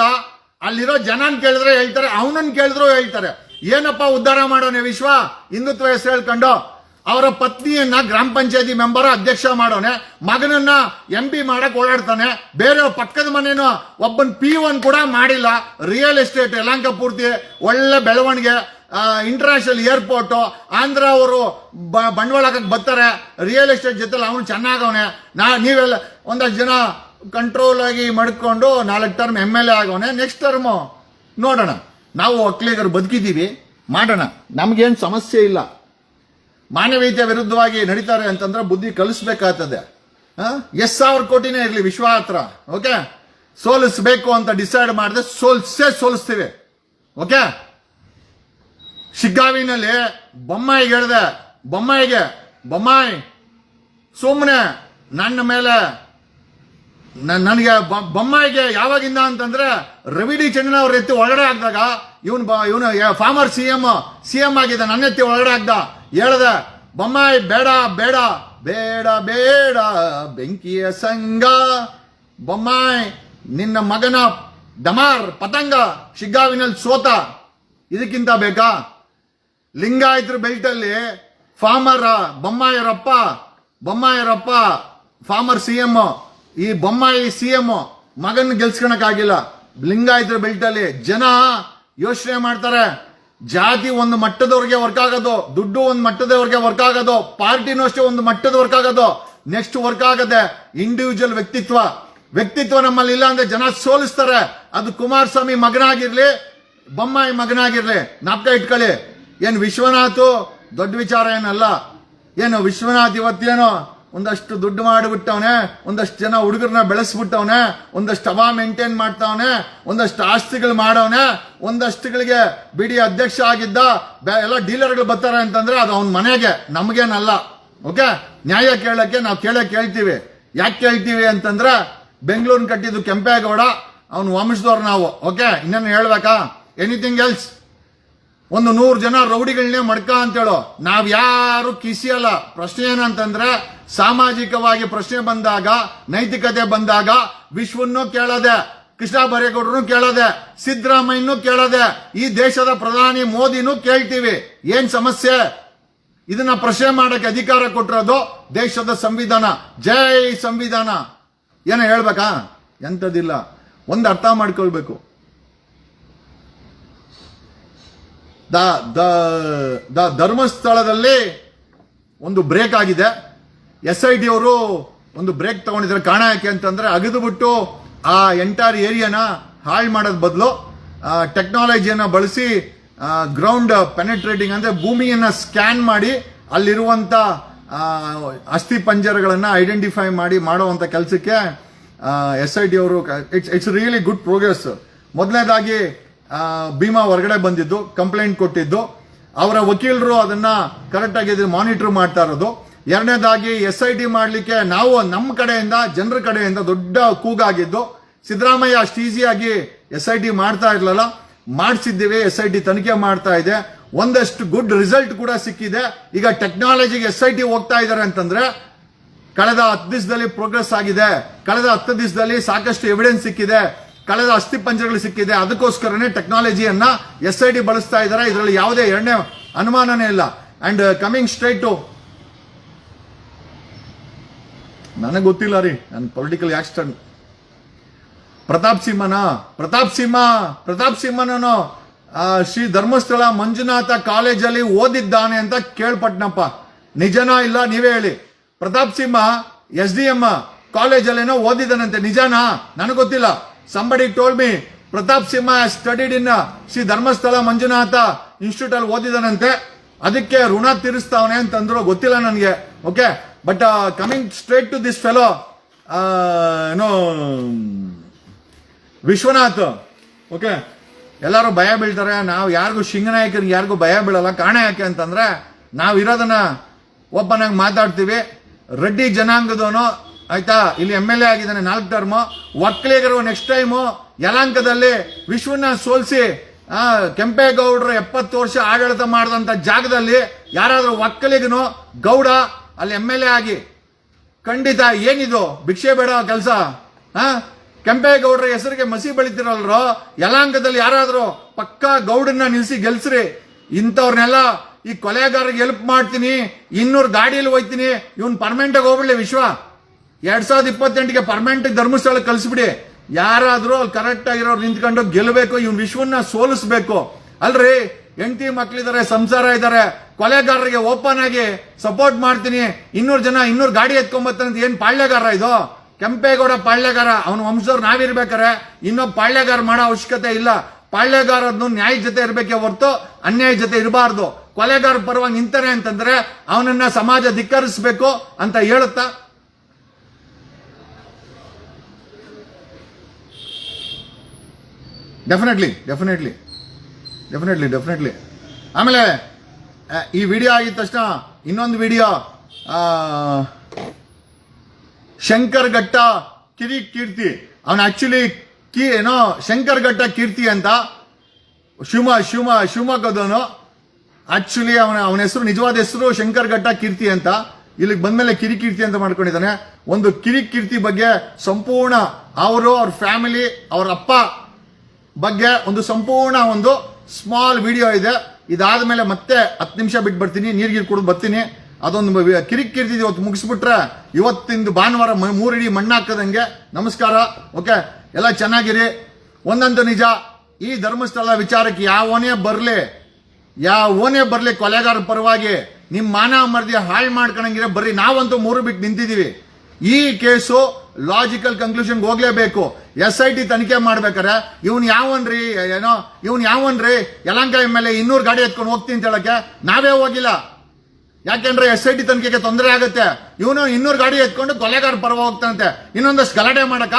ಅಲ್ಲಿರೋ ಜನನ್ ಕೇಳಿದ್ರೆ ಹೇಳ್ತಾರೆ ಅವನನ್ನು ಕೇಳಿದ್ರು ಹೇಳ್ತಾರೆ. ಏನಪ್ಪ ಉದ್ಧಾರ ಮಾಡೋಣ ವಿಶ್ವ? ಹಿಂದುತ್ವ ಹೆಸರು ಹೇಳ್ಕೊಂಡು ಅವರ ಪತ್ನಿಯನ್ನ ಗ್ರಾಮ ಪಂಚಾಯತಿ ಮೆಂಬರ್ ಅಧ್ಯಕ್ಷ ಮಾಡೋಣ ಮಗನನ್ನ ಎಂ ಪಿ ಮಾಡಕ್ ಓಡಾಡ್ತಾನೆ ಬೇರೆ ಪಕ್ಕದ ಮನೇನು ಒಬ್ಬನ್ ಪಿ ಒನ್ ಕೂಡ ಮಾಡಿಲ್ಲ. ರಿಯಲ್ ಎಸ್ಟೇಟ್ ಯಲಾಂಕ ಪೂರ್ತಿ ಒಳ್ಳೆ ಬೆಳವಣಿಗೆ. ಇಂಟರ್ನ್ಯಾಷನಲ್ ಏರ್ಪೋರ್ಟು ಆಂಧ್ರ ಅವರು ಬಂಡವಾಳ ಹಾಕಕ್ಕೆ ಬರ್ತಾರೆ. ರಿಯಲ್ ಎಸ್ಟೇಟ್ ಜೊತೆಲಿ ಅವನು ಚೆನ್ನಾಗವನೆ. ನಾ, ನೀವೆಲ್ಲ ಒಂದಷ್ಟು ಜನ ಕಂಟ್ರೋಲ್ ಆಗಿ ಮಡ್ಕೊಂಡು ನಾಲ್ಕು ಟರ್ಮ್ ಎಂ ಎಲ್ ಎ ಆಗವನೆ ನೆಕ್ಸ್ಟ್ ಟರ್ಮು ನೋಡೋಣ. ನಾವು ಒಕ್ಕಲಿಗರು ಬದುಕಿದ್ದೀವಿ. ಮಾಡೋಣ. ನಮಗೇನು ಸಮಸ್ಯೆ ಇಲ್ಲ. ಮಾನವೀಯತೆ ವಿರುದ್ಧವಾಗಿ ನಡೀತಾರೆ ಅಂತಂದ್ರೆ ಬುದ್ಧಿ ಕಲಿಸ್ಬೇಕಾಗ್ತದೆ. ಎಸ್ ಸಾವಿರ ಕೋಟಿನೇ ಇರಲಿ ವಿಶ್ವ ಹತ್ರ. ಓಕೆ? ಸೋಲಿಸ್ಬೇಕು ಅಂತ ಡಿಸೈಡ್ ಮಾಡಿದ್ರೆ ಸೋಲ್ಸೇ ಸೋಲಿಸ್ತೀವಿ. ಓಕೆ? ಶಿಗ್ಗಾವಿನಲ್ಲಿ ಬೊಮ್ಮಾಯಿಗೆ ಹೇಳಿದೆ, ಬೊಮ್ಮಾಯಿಗೆ, ಬೊಮ್ಮಾಯಿ ಸುಮ್ಮನೆ ನನ್ನ ಮೇಲೆ ನನಗೆ ಬೊಮ್ಮಾಯಿಗೆ ಯಾವಾಗಿಂದ ಅಂತಂದ್ರೆ ರವಿ ಡಿ ಚಂದ್ರನ್ ಅವ್ರ ಎತ್ತಿ ಒಳಗಡೆ ಹಾಕಿದಾಗ ಇವನು ಇವನು former C M C M ಆಗಿದ್ದ ನನ್ನ ಎತ್ತಿ ಒಳಗಡೆ ಹಾಕ್ದ. ಹೇಳ್ದೆ, ಬೊಮ್ಮಾಯಿ, ಬೇಡ ಬೇಡ ಬೇಡ ಬೇಡ, ಬೆಂಕಿಯ ಸಂಘ. ಬೊಮ್ಮಾಯಿ, ನಿನ್ನ ಮಗನ ಡಮಾರ್, ಪತಂಗ, ಶಿಗ್ಗಾವಿನಲ್ಲಿ ಸೋತ. ಇದಕ್ಕಿಂತ ಬೇಕಾ? ಲಿಂಗಾಯತರ ಬೆಲ್ಟಲ್ಲಿ ಫಾರ್ಮರ್, ಬೊಮ್ಮಾಯರಪ್ಪ ಬೊಮ್ಮಾಯರಪ್ಪ, ಫಾರ್ಮರ್ ಸಿ ಎಂ, ಈ ಬೊಮ್ಮಾಯಿ ಸಿ ಎಂ ಮಗನ್ ಗೆಲ್ಸ್ಕೊಳಕ್ಕಾಗಿಲ್ಲ. ಲಿಂಗಾಯತರ ಬೆಲ್ಟಲ್ಲಿ ಜನ ಯೋಚನೆ ಮಾಡ್ತಾರೆ. ಜಾತಿ ಒಂದು ಮಟ್ಟದವ್ರಿಗೆ ವರ್ಕ್ ಆಗೋದು, ದುಡ್ಡು ಒಂದು ಮಟ್ಟದವ್ರಿಗೆ ವರ್ಕ್ ಆಗೋದು, ಪಾರ್ಟಿನೂ ಅಷ್ಟೇ ಒಂದು ಮಟ್ಟದ ವರ್ಕ್ ಆಗೋದು, ನೆಕ್ಸ್ಟ್ ವರ್ಕ್ ಆಗದೆ ಇಂಡಿವಿಜುವಲ್ ವ್ಯಕ್ತಿತ್ವ. ವ್ಯಕ್ತಿತ್ವ ನಮ್ಮಲ್ಲಿ ಇಲ್ಲ ಅಂದ್ರೆ ಜನ ಸೋಲಿಸ್ತಾರೆ. ಅದು ಕುಮಾರಸ್ವಾಮಿ ಮಗನಾಗಿರ್ಲಿ, ಬೊಮ್ಮಾಯಿ ಮಗನಾಗಿರ್ಲಿ. ನಾಪ್ಕ ಇಟ್ಕೊಳ್ಳಿ. ಏನ್ ವಿಶ್ವನಾಥು? ದೊಡ್ಡ ವಿಚಾರ ಏನಲ್ಲ. ಏನು ವಿಶ್ವನಾಥ್ ಇವತ್ತೇನೋ ಒಂದಷ್ಟು ದುಡ್ಡು ಮಾಡಿಬಿಟ್ಟವನೆ, ಒಂದಷ್ಟು ಜನ ಹುಡುಗರನ್ನ ಬೆಳೆಸ್ಬಿಟ್ಟವನೆ, ಒಂದಷ್ಟು ಹವಾ ಮೇಂಟೈನ್ ಮಾಡ್ತಾವನೆ, ಒಂದಷ್ಟು ಆಸ್ತಿಗಳು ಮಾಡವನೆ, ಒಂದಷ್ಟುಗಳಿಗೆ ಬಿಡಿ ಅಧ್ಯಕ್ಷ ಆಗಿದ್ದ ಎಲ್ಲ ಡೀಲರ್ಗಳು ಬರ್ತಾರೆ ಅಂತಂದ್ರೆ ಅದು ಅವನ ಮನೆಗೆ, ನಮಗೇನಲ್ಲ. ಓಕೆ? ನ್ಯಾಯ ಕೇಳಕ್ಕೆ ನಾವು ಕೇಳೋಕೆ ಕೇಳ್ತೀವಿ. ಯಾಕೆ ಕೇಳ್ತೀವಿ ಅಂತಂದ್ರೆ ಬೆಂಗಳೂರಿನ ಕಟ್ಟಿದ್ದು ಕೆಂಪೇಗೌಡ, ಅವನು ವಂಶದವ್ರು ನಾವು. ಓಕೆ? ಇನ್ನೇನು ಹೇಳ್ಬೇಕಾ? ಎನಿಥಿಂಗ್ ಎಲ್ಸ್ ಒಂದು ನೂರು ಜನ ರೌಡಿಗಳನ್ನೇ ಮಡ್ಕ ಅಂತೇಳೋ ನಾವು ಯಾರು ಕಿಸಿಯಲ್ಲ ಪ್ರಶ್ನೆ ಏನಂತಂದ್ರೆ, ಸಾಮಾಜಿಕವಾಗಿ ಪ್ರಶ್ನೆ ಬಂದಾಗ, ನೈತಿಕತೆ ಬಂದಾಗ ವಿಶ್ವನ್ನೂ ಕೇಳದೆ, ಕೃಷ್ಣ ಬರೇಗೌಡರು ಕೇಳದೆ, ಸಿದ್ದರಾಮಯ್ಯನೂ ಕೇಳದೆ, ಈ ದೇಶದ ಪ್ರಧಾನಿ ಮೋದಿನೂ ಕೇಳ್ತೀವಿ. ಏನ್ ಸಮಸ್ಯೆ? ಇದನ್ನ ಪ್ರಶ್ನೆ ಮಾಡಕ್ಕೆ ಅಧಿಕಾರ ಕೊಟ್ಟಿರೋದು ದೇಶದ ಸಂವಿಧಾನ. ಜೈ ಸಂವಿಧಾನ. ಏನ ಹೇಳ್ಬೇಕಾ? ಎಂತದಿಲ್ಲ ಒಂದು ಅರ್ಥ ಮಾಡ್ಕೊಳ್ಬೇಕು. ದ ಧರ್ಮಸ್ಥಳದಲ್ಲಿ ಒಂದು ಬ್ರೇಕ್ ಆಗಿದೆ. ಎಸ್ ಐ ಟಿ ಅವರು ಒಂದು ಬ್ರೇಕ್ ತಗೊಂಡಿದ್ದಾರೆ. ಕಾರಣ ಯಾಕೆ ಅಂತಂದ್ರೆ ಅಗದು ಬಿಟ್ಟು ಆ ಎಂಟೈರ್ ಏರಿಯಾನ ಹಾಳು ಮಾಡೋದ್ ಬದಲು ಟೆಕ್ನಾಲಜಿಯನ್ನ ಬಳಸಿ ಗ್ರೌಂಡ್ ಪೆನೆಟ್ರೇಟಿಂಗ್ ಅಂದ್ರೆ ಭೂಮಿಯನ್ನ ಸ್ಕ್ಯಾನ್ ಮಾಡಿ ಅಲ್ಲಿರುವಂತ ಅಸ್ಥಿ ಪಂಜರಗಳನ್ನ ಐಡೆಂಟಿಫೈ ಮಾಡಿ ಮಾಡುವಂತ ಕೆಲಸಕ್ಕೆ ಎಸ್ ಐ ಟಿ ಅವರು it's it's really good progress ಮೊದಲನೇದಾಗಿ ಭೀಮಾ ಹೊರಗಡೆ ಬಂದಿದ್ದು ಕಂಪ್ಲೇಂಟ್ ಕೊಟ್ಟಿದ್ದು. ಅವರ ವಕೀಲರು ಅದನ್ನ ಕರೆಕ್ಟಾಗಿ ಆಗಿ ಮಾನಿಟರ್ ಮಾಡ್ತಾ ಇರೋದು. ಎರಡನೇದಾಗಿ ಎಸ್ ಐ ಟಿ ಮಾಡಲಿಕ್ಕೆ ನಾವು ನಮ್ಮ ಕಡೆಯಿಂದ, ಜನರ ಕಡೆಯಿಂದ ದೊಡ್ಡ ಕೂಗಾಗಿದ್ದು. ಸಿದ್ದರಾಮಯ್ಯ ಅಷ್ಟು ಈಸಿಯಾಗಿ ಎಸ್ ಐ ಟಿ ಮಾಡ್ತಾ ಇರಲಿಲ್ಲ. ಮಾಡಿಸಿದ್ದೀವಿ ಎಸ್ ಐ ಟಿ ತನಿಖೆ ಮಾಡ್ತಾ ಇದೆ. ಒಂದಷ್ಟು ಗುಡ್ ರಿಸಲ್ಟ್ ಕೂಡ ಸಿಕ್ಕಿದೆ. ಈಗ ಟೆಕ್ನಾಲಜಿಗೆ ಎಸ್ ಐ ಟಿ ಹೋಗ್ತಾ ಇದ್ದಾರೆ ಅಂತಂದ್ರೆ, ಕಳೆದ ಹತ್ತು ದಿವಸದಲ್ಲಿ ಪ್ರೋಗ್ರೆಸ್ ಆಗಿದೆ. ಕಳೆದ ಹತ್ತು ದಿವಸದಲ್ಲಿ ಸಾಕಷ್ಟು ಎವಿಡೆನ್ಸ್ ಸಿಕ್ಕಿದೆ. ಕಳೆದ ಅಸ್ಥಿ ಪಂಜರಗಳು ಸಿಕ್ಕಿದೆ. ಅದಕ್ಕೋಸ್ಕರನೇ ಟೆಕ್ನಾಲಜಿಯನ್ನ ಎಸ್ ಐ ಡಿ ಬಳಸ್ತಾ ಇದ್ದಾರೆ. ಇದರಲ್ಲಿ ಯಾವುದೇ ಎರಡನೇ ಅನುಮಾನನೇ ಇಲ್ಲ. ಅಂಡ್ ಕಮಿಂಗ್ ಸ್ಟ್ರೈಟ್ ಟು ನನಗೆ ಗೊತ್ತಿಲ್ಲ ರೀ. ನನ್ನ ಪೊಲಿಟಿಕಲ್ ಆಕ್ಸಿಡೆಂಟ್ ಪ್ರತಾಪ್ ಸಿಂಹನ ಪ್ರತಾಪ್ ಸಿಂಹ ಪ್ರತಾಪ್ ಸಿಂಹನನು ಶ್ರೀ ಧರ್ಮಸ್ಥಳ ಮಂಜುನಾಥ ಕಾಲೇಜಲ್ಲಿ ಓದಿದ್ದಾನೆ ಅಂತ ಕೇಳ್ಪಟ್ನಪ್ಪ. ನಿಜನಾ ಇಲ್ಲ? ನೀವೇ ಹೇಳಿ. Pratap Simha S D M ಕಾಲೇಜಲ್ಲೇನೋ ಓದಿದ್ದಾನಂತೆ. ನಿಜನಾ? ನನಗೆ ಗೊತ್ತಿಲ್ಲ. Somebody told me Pratap Simha studied in Shri Dharmasthala Manjunatha institute ಅಲ್ಲಿ ಓದಿದನಂತೆ. ಅದಕ್ಕೆ ಋಣ ತೀರಿಸ್ತಾವನೆ ಅಂತಂದ್ರು, ಗೊತ್ತಿಲ್ಲ ನನಗೆ. Okay but coming straight to this fellow ಏನೋ, ವಿಶ್ವನಾಥ್. ಓಕೆ ಎಲ್ಲರೂ ಭಯ ಬೀಳ್ತಾರೆ. ನಾವು ಯಾರಿಗೂ ಶಿಂಗನಾಯಕರಿಗೆ ಯಾರಿಗೂ ಭಯ ಬೀಳಲ್ಲ. ಕಾರಣ ಯಾಕೆ ಅಂತಂದ್ರೆ, ನಾವು ಇರೋದನ್ನ ಒಬ್ಬನಾಗಿ ಮಾತಾಡ್ತೀವಿ. ರೆಡ್ಡಿ ಜನಾಂಗದವನು ಆಯ್ತಾ? ಇಲ್ಲಿ ಎಂ ಎಲ್ ಎ ಆಗಿದ್ದಾನೆ ನಾಲ್ಕು ಟರ್ಮ್ ಒಕ್ಕಲಿಗರು ನೆಕ್ಸ್ಟ್ ಟೈಮು ಯಲಾಂಕದಲ್ಲಿ ವಿಶ್ವನ ಸೋಲಿಸಿ ಆ, ಕೆಂಪೇಗೌಡ್ರ ಎಪ್ಪತ್ತು ವರ್ಷ ಆಡಳಿತ ಮಾಡಿದಂತ ಜಾಗದಲ್ಲಿ ಯಾರಾದರೂ ಒಕ್ಕಲಿಗನು ಗೌಡ ಅಲ್ಲಿ ಎಂ ಎಲ್ ಎ ಆಗಿ. ಖಂಡಿತ ಏನಿದು? ಭಿಕ್ಷೆ ಬೇಡ ಕೆಲಸ. ಹಾ ಕೆಂಪೇಗೌಡರ ಹೆಸರಿಗೆ ಮಸಿ ಬೆಳಿತಿರಲ್ರು. ಯಲಾಂಕದಲ್ಲಿ ಯಾರಾದರೂ ಪಕ್ಕಾ ಗೌಡನ್ನ ನಿಲ್ಸಿ ಗೆಲ್ಸ್ರಿ. ಇಂಥವ್ರನ್ನೆಲ್ಲ ಈ ಕೊಲೆಗಾರರಿಗೆ ಹೆಲ್ಪ್ ಮಾಡ್ತೀನಿ ಇನ್ನೂರು ಗಾಡಿಯಲ್ಲಿ ಹೋಯ್ತೀನಿ ಇವನ್ ಪರ್ಮನೆಂಟ್ ಆಗಿ ಹೋಗ್ಬಿಡ್ಲಿ ವಿಶ್ವ. ಎರಡ್ ಸಾವಿರದ ಇಪ್ಪತ್ತೆಂಟಿಗೆ ಪರ್ಮನೆಂಟ್ ಧರ್ಮಸ್ಥಳ ಕಳಿಸ್ಬಿಡಿ. ಯಾರಾದ್ರೂ ಅಲ್ಲಿ ಕರೆಕ್ಟ್ ಆಗಿರೋರು ನಿಂತ್ಕೊಂಡು ಗೆಲ್ಲಬೇಕು ಇವ್ ವಿಶ್ವನ್ನ ಸೋಲಿಸ್ಬೇಕು. ಅಲ್ರಿ, ಹೆಂಡತಿ ಮಕ್ಳಿದಾರೆ, ಸಂಸಾರ ಇದ್ದಾರೆ ಕೊಲೆಗಾರರಿಗೆ ಓಪನ್ ಆಗಿ ಸಪೋರ್ಟ್ ಮಾಡ್ತೀನಿ. ಇನ್ನೂರು ಜನ, ಇನ್ನೂರು ಗಾಡಿ ಎತ್ಕೊಂಬರ್ತಾನೆ ಅಂತ ಏನ್ ಪಾಳ್ಯಗಾರ ಇದು? ಕೆಂಪೇಗೌಡ ಪಾಳ್ಯಗಾರ, ಅವನ ವಂಶದವ್ರು ನಾವಿರ್ಬೇಕಾರೆ ಇನ್ನೊಬ್ಬ ಪಾಳ್ಯಗಾರ ಮಾಡೋ ಅವಶ್ಯಕತೆ ಇಲ್ಲ. ಪಾಳ್ಯಗಾರದ್ದು ನ್ಯಾಯ ಜೊತೆ ಇರಬೇಕೆ ಹೊರತು ಅನ್ಯಾಯ ಜೊತೆ ಇರಬಾರ್ದು. ಕೊಲೆಗಾರ ಪರವಾಗಿ ನಿಂತಾನೆ ಅಂತಂದ್ರೆ ಅವನನ್ನ ಸಮಾಜ ಧಿಕ್ಕರಿಸ್ಬೇಕು ಅಂತ ಹೇಳುತ್ತಾ? ಡೆಫಿನೆಟ್ಲಿ ಡೆಫಿನೆಟ್ಲಿ ಡೆಫಿನೆಟ್ಲಿ ಡೆಫಿನೆಟ್ಲಿ ಆಮೇಲೆ ಈ ವಿಡಿಯೋ ಆಗಿದ ತಕ್ಷಣ ಇನ್ನೊಂದು ವಿಡಿಯೋ ಶಂಕರ್ ಘಟ್ಟ ಕಿರಿ ಕೀರ್ತಿ. ಅವನ ಆಕ್ಚುಲಿ ಕಿ, ಏನೋ ಶಂಕರ್ ಘಟ್ಟ ಕೀರ್ತಿ ಅಂತ. ಶಿವಮ ಶಿವಮ, ಶಿವಮೊಗ್ಗದವನು. ಆಕ್ಚುಲಿ ಅವನ ಅವನ ಹೆಸರು, ನಿಜವಾದ ಹೆಸರು ಶಂಕರ್ ಘಟ್ಟ ಕೀರ್ತಿ ಅಂತ. ಇಲ್ಲಿಗೆ ಬಂದ್ಮೇಲೆ ಕಿರಿ ಕೀರ್ತಿ ಅಂತ ಮಾಡ್ಕೊಂಡಿದ್ದಾನೆ. ಒಂದು ಕಿರಿ ಕೀರ್ತಿ ಬಗ್ಗೆ ಸಂಪೂರ್ಣ ಅವರು, ಅವ್ರ ಫ್ಯಾಮಿಲಿ ಅವರ ಅಪ್ಪ ಬಗ್ಗೆ ಒಂದು ಸಂಪೂರ್ಣ ಒಂದು ಸ್ಮಾಲ್ ವಿಡಿಯೋ ಇದೆ. ಇದಾದ ಮೇಲೆ ಮತ್ತೆ ಹತ್ತು ನಿಮಿಷ ಬಿಟ್ಟು ಬರ್ತೀನಿ. ನೀರ್ಗೀರ್ ಕುಡಿದು ಬರ್ತೀನಿ. ಅದೊಂದು ಕಿರಿಕ್ ಇವತ್ತು ಮುಗಿಸ್ಬಿಟ್ರೆ ಇವತ್ತಿಂದು ಭಾನುವಾರ ಮೂರಿಡಿ ಮಣ್ಣಾಕದಂಗೆ. ನಮಸ್ಕಾರ. ಓಕೆ ಎಲ್ಲ ಚೆನ್ನಾಗಿರಿ. ಒಂದಂತ ನಿಜ. ಈ ಧರ್ಮಸ್ಥಳ ವಿಚಾರಕ್ಕೆ ಯಾವನೇ ಬರಲಿ ಯಾವನೇ ಬರಲಿ ಕೊಲೆಗಾರ ಪರವಾಗಿ ನಿಮ್ಮ ಮಾನ ಮರ್ದಿ ಹಾಳು ಮಾಡ್ಕೊಂಡಂಗಿರ ಬರ್ರಿ. ನಾವಂತೂ ಮೂರು ಬಿಟ್ಟು ನಿಂತಿದೀವಿ ಈ ಕೇಸು ಲಾಜಿಕಲ್ ಕನ್ಕ್ಲೂಷನ್ ಹೋಗ್ಲೇಬೇಕು. ಎಸ್ ಐ ಟಿ ತನಿಖೆ ಮಾಡ್ಬೇಕಾರೆ ಇವನ್ ಯಾವನ್ರಿ ಏನೋ, ಇವನ್ ಯಾವನ್ರಿ ಯಲಂಕ ಎಂ ಎಲ್ ಎ ಇನ್ನೂರು ಗಾಡಿ ಎತ್ಕೊಂಡು ಹೋಗ್ತೀನಿ ಅಂತ ಹೇಳಕ್ಕೆ ನಾವೇ ಹೋಗಿಲ್ಲ. ಯಾಕೆಂದ್ರೆ ಎಸ್ ಐ ಟಿ ತನಿಖೆಗೆ ತೊಂದರೆ ಆಗುತ್ತೆ. ಇವನು ಇನ್ನೂರು ಗಾಡಿ ಎತ್ಕೊಂಡು ಕೊಲೆಗಾರ ಪರ್ವ ಹೋಗ್ತಾನಂತೆ. ಇನ್ನೊಂದಷ್ಟು ಗಲಾಟೆ ಮಾಡಕ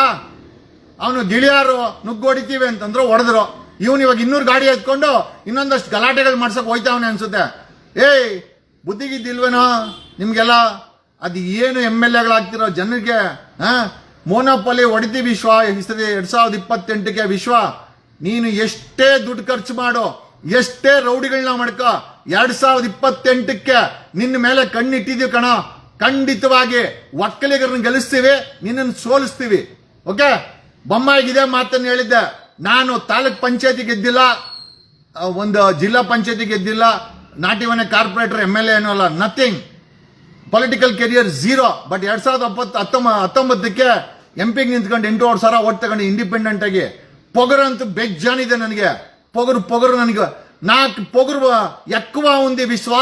ಅವನು ಗಿಳಿಯಾರು ನುಗ್ಗೊಡಿತೀವಿ ಅಂತಂದ್ರು ಹೊಡೆದ್ರು. ಇವನು ಇವಾಗ ಇನ್ನೂರು ಗಾಡಿ ಎತ್ಕೊಂಡು ಇನ್ನೊಂದಷ್ಟು ಗಲಾಟೆಗಳು ಮಾಡ್ಸಕ್ ಹೋಯ್ತಾವನೆ ಅನ್ಸುತ್ತೆ. ಏಯ್, ಬುದ್ಧಿಗಿದ್ದಿಲ್ವೇನೋ ನಿಮ್ಗೆಲ್ಲ? ಅದು ಏನು ಎಂ ಎಲ್ ಎಗಳಾಗ್ತಿರೋ ಜನರಿಗೆ ಹಾ ಮೋನೋಪಲಿ ಹೊಡಿತಿ ವಿಶ್ವ, ಈ ಸತಿ ಎರಡ್ ಸಾವಿರದ ಇಪ್ಪತ್ತೆಂಟಕ್ಕೆ ವಿಶ್ವ, ನೀನು ಎಷ್ಟೇ ದುಡ್ಡು ಖರ್ಚು ಮಾಡು, ಎಷ್ಟೇ ರೌಡಿಗಳನ್ನ ಮಾಡ್ಕೋ, ಎರಡು ಸಾವಿರದ ಇಪ್ಪತ್ತೆಂಟಕ್ಕೆ ನಿನ್ನ ಮೇಲೆ ಕಣ್ಣಿಟ್ಟಿದೀವಿ ಕಣ, ಖಂಡಿತವಾಗಿ ಒಕ್ಕಲಿಗರನ್ನ ಗೆಲ್ಲಿಸ್ತೀವಿ, ನಿನ್ನನ್ನು ಸೋಲಿಸ್ತೀವಿ. ಓಕೆ ಬೊಮ್ಮಾಯಿಗಿದೆ ಮಾತನ್ನು ಹೇಳಿದ್ದೆ. ನಾನು ತಾಲೂಕ್ ಪಂಚಾಯತಿ ಗೆದ್ದಿಲ್ಲ ಒಂದು ಜಿಲ್ಲಾ ಪಂಚಾಯತಿ ಗೆದ್ದಿಲ್ಲ ನಾಟಿವನೆ ಕಾರ್ಪೊರೇಟರ್ ಎಂ ಎಲ್ ಎ ಏನೂ ಅಲ್ಲ nothing political career zero but ಎರಡ್ ಸಾವಿರದ ಹಪ್ಪತ್ತು ಹತ್ತೊಂಬ, ಹತ್ತೊಂಬತ್ತಕ್ಕೆ ಎಂ ಪಿಗೆ ನಿಂತ್ಕೊಂಡು ಎಂಟೂವರೆ ಸಾವಿರ ಓಟ್ ತಗೊಂಡು ಇಂಡಿಪೆಂಡೆಂಟ್ ಆಗಿ ಪೊಗರು ಅಂತೂ ಬೆಜ್ಜಾನಿದೆ ನನಗೆ. ಪೊಗರು ಪೊಗರು ನನಗೆ. ನಾಲ್ಕು ಪೊಗರು, ಎಕ್ಕುವ ಒಂದು ವಿಶ್ವ.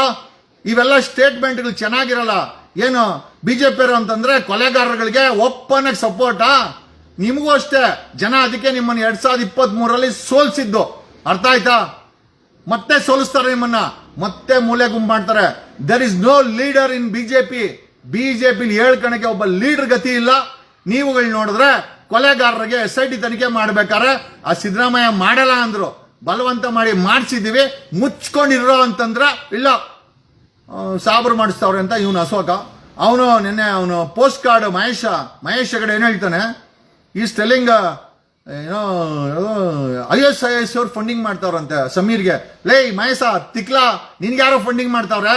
ಇವೆಲ್ಲ ಸ್ಟೇಟ್ಮೆಂಟ್ಗಳು ಚೆನ್ನಾಗಿರಲ್ಲ. ಏನು ಬಿಜೆಪಿ ಅಂತಂದ್ರೆ ಕೊಲೆಗಾರಗಳಿಗೆ ಒಪ್ಪನ ಸಪೋರ್ಟ್ ನಿಮಗೂ ಅಷ್ಟೇ. ಜನ ಅದಕ್ಕೆ ನಿಮ್ಮನ್ನು ಎರಡ್ ಸಾವಿರದ ಇಪ್ಪತ್ತ್ ಮೂರರಲ್ಲಿ ಸೋಲ್ಸಿದ್ದು. ಅರ್ಥ ಆಯ್ತಾ? ಮತ್ತೆ ಸೋಲಿಸ್ತಾರೆ ನಿಮ್ಮನ್ನ. ಮತ್ತೆ ಮೂಲೆ ಗುಂಪಾಡ್ತಾರೆ there is no leader in BJP BJP ಹೇಳ್ಕಣಕ್ಕೆ ಒಬ್ಬ ಲೀಡರ್ ಗತಿ ಇಲ್ಲ. ನೀವುಗಳು ನೋಡಿದ್ರೆ ಕೊಲೆಗಾರರಿಗೆ ಎಸ್ ಐ ಟಿ ತನಿಖೆ ಮಾಡ್ಬೇಕಾದ್ರೆ ಆ ಸಿದ್ದರಾಮಯ್ಯ ಮಾಡಲ್ಲ ಅಂದ್ರು. ಬಲವಂತ ಮಾಡಿ ಮಾಡಿಸಿದೀವಿ. ಮುಚ್ಕೊಂಡಿರೋ ಅಂತಂದ್ರೆ ಇಲ್ಲ. ಸಾಬ್ರು ಮಾಡಿಸ್ತಾವ್ರೆ ಅಂತ ಇವನು ಅಶೋಕ. ಅವನು ನಿನ್ನೆ ಅವನು ಪೋಸ್ಟ್ ಕಾರ್ಡ್ ಮಹೇಶ, ಮಹೇಶ್ ಹೆಗಡೆ ಏನು ಹೇಳ್ತಾನೆ? ಈ ಸ್ಟೆಲ್ಲಿಂಗ್ ಏನೋ ಐ ಎಸ್ ಐ ಎಸ್ ಅವ್ರು ಫಂಡಿಂಗ್ ಮಾಡ್ತಾವ್ರಂತೆ, ಸಮೀರ್ಗೆ. ಲೇ, ಮಹೇಶ, ತಿಕ್ಲಾ, ನಿನ್ಗೆ ಯಾರೋ ಫಂಡಿಂಗ್ ಮಾಡ್ತಾವ್ರೆ?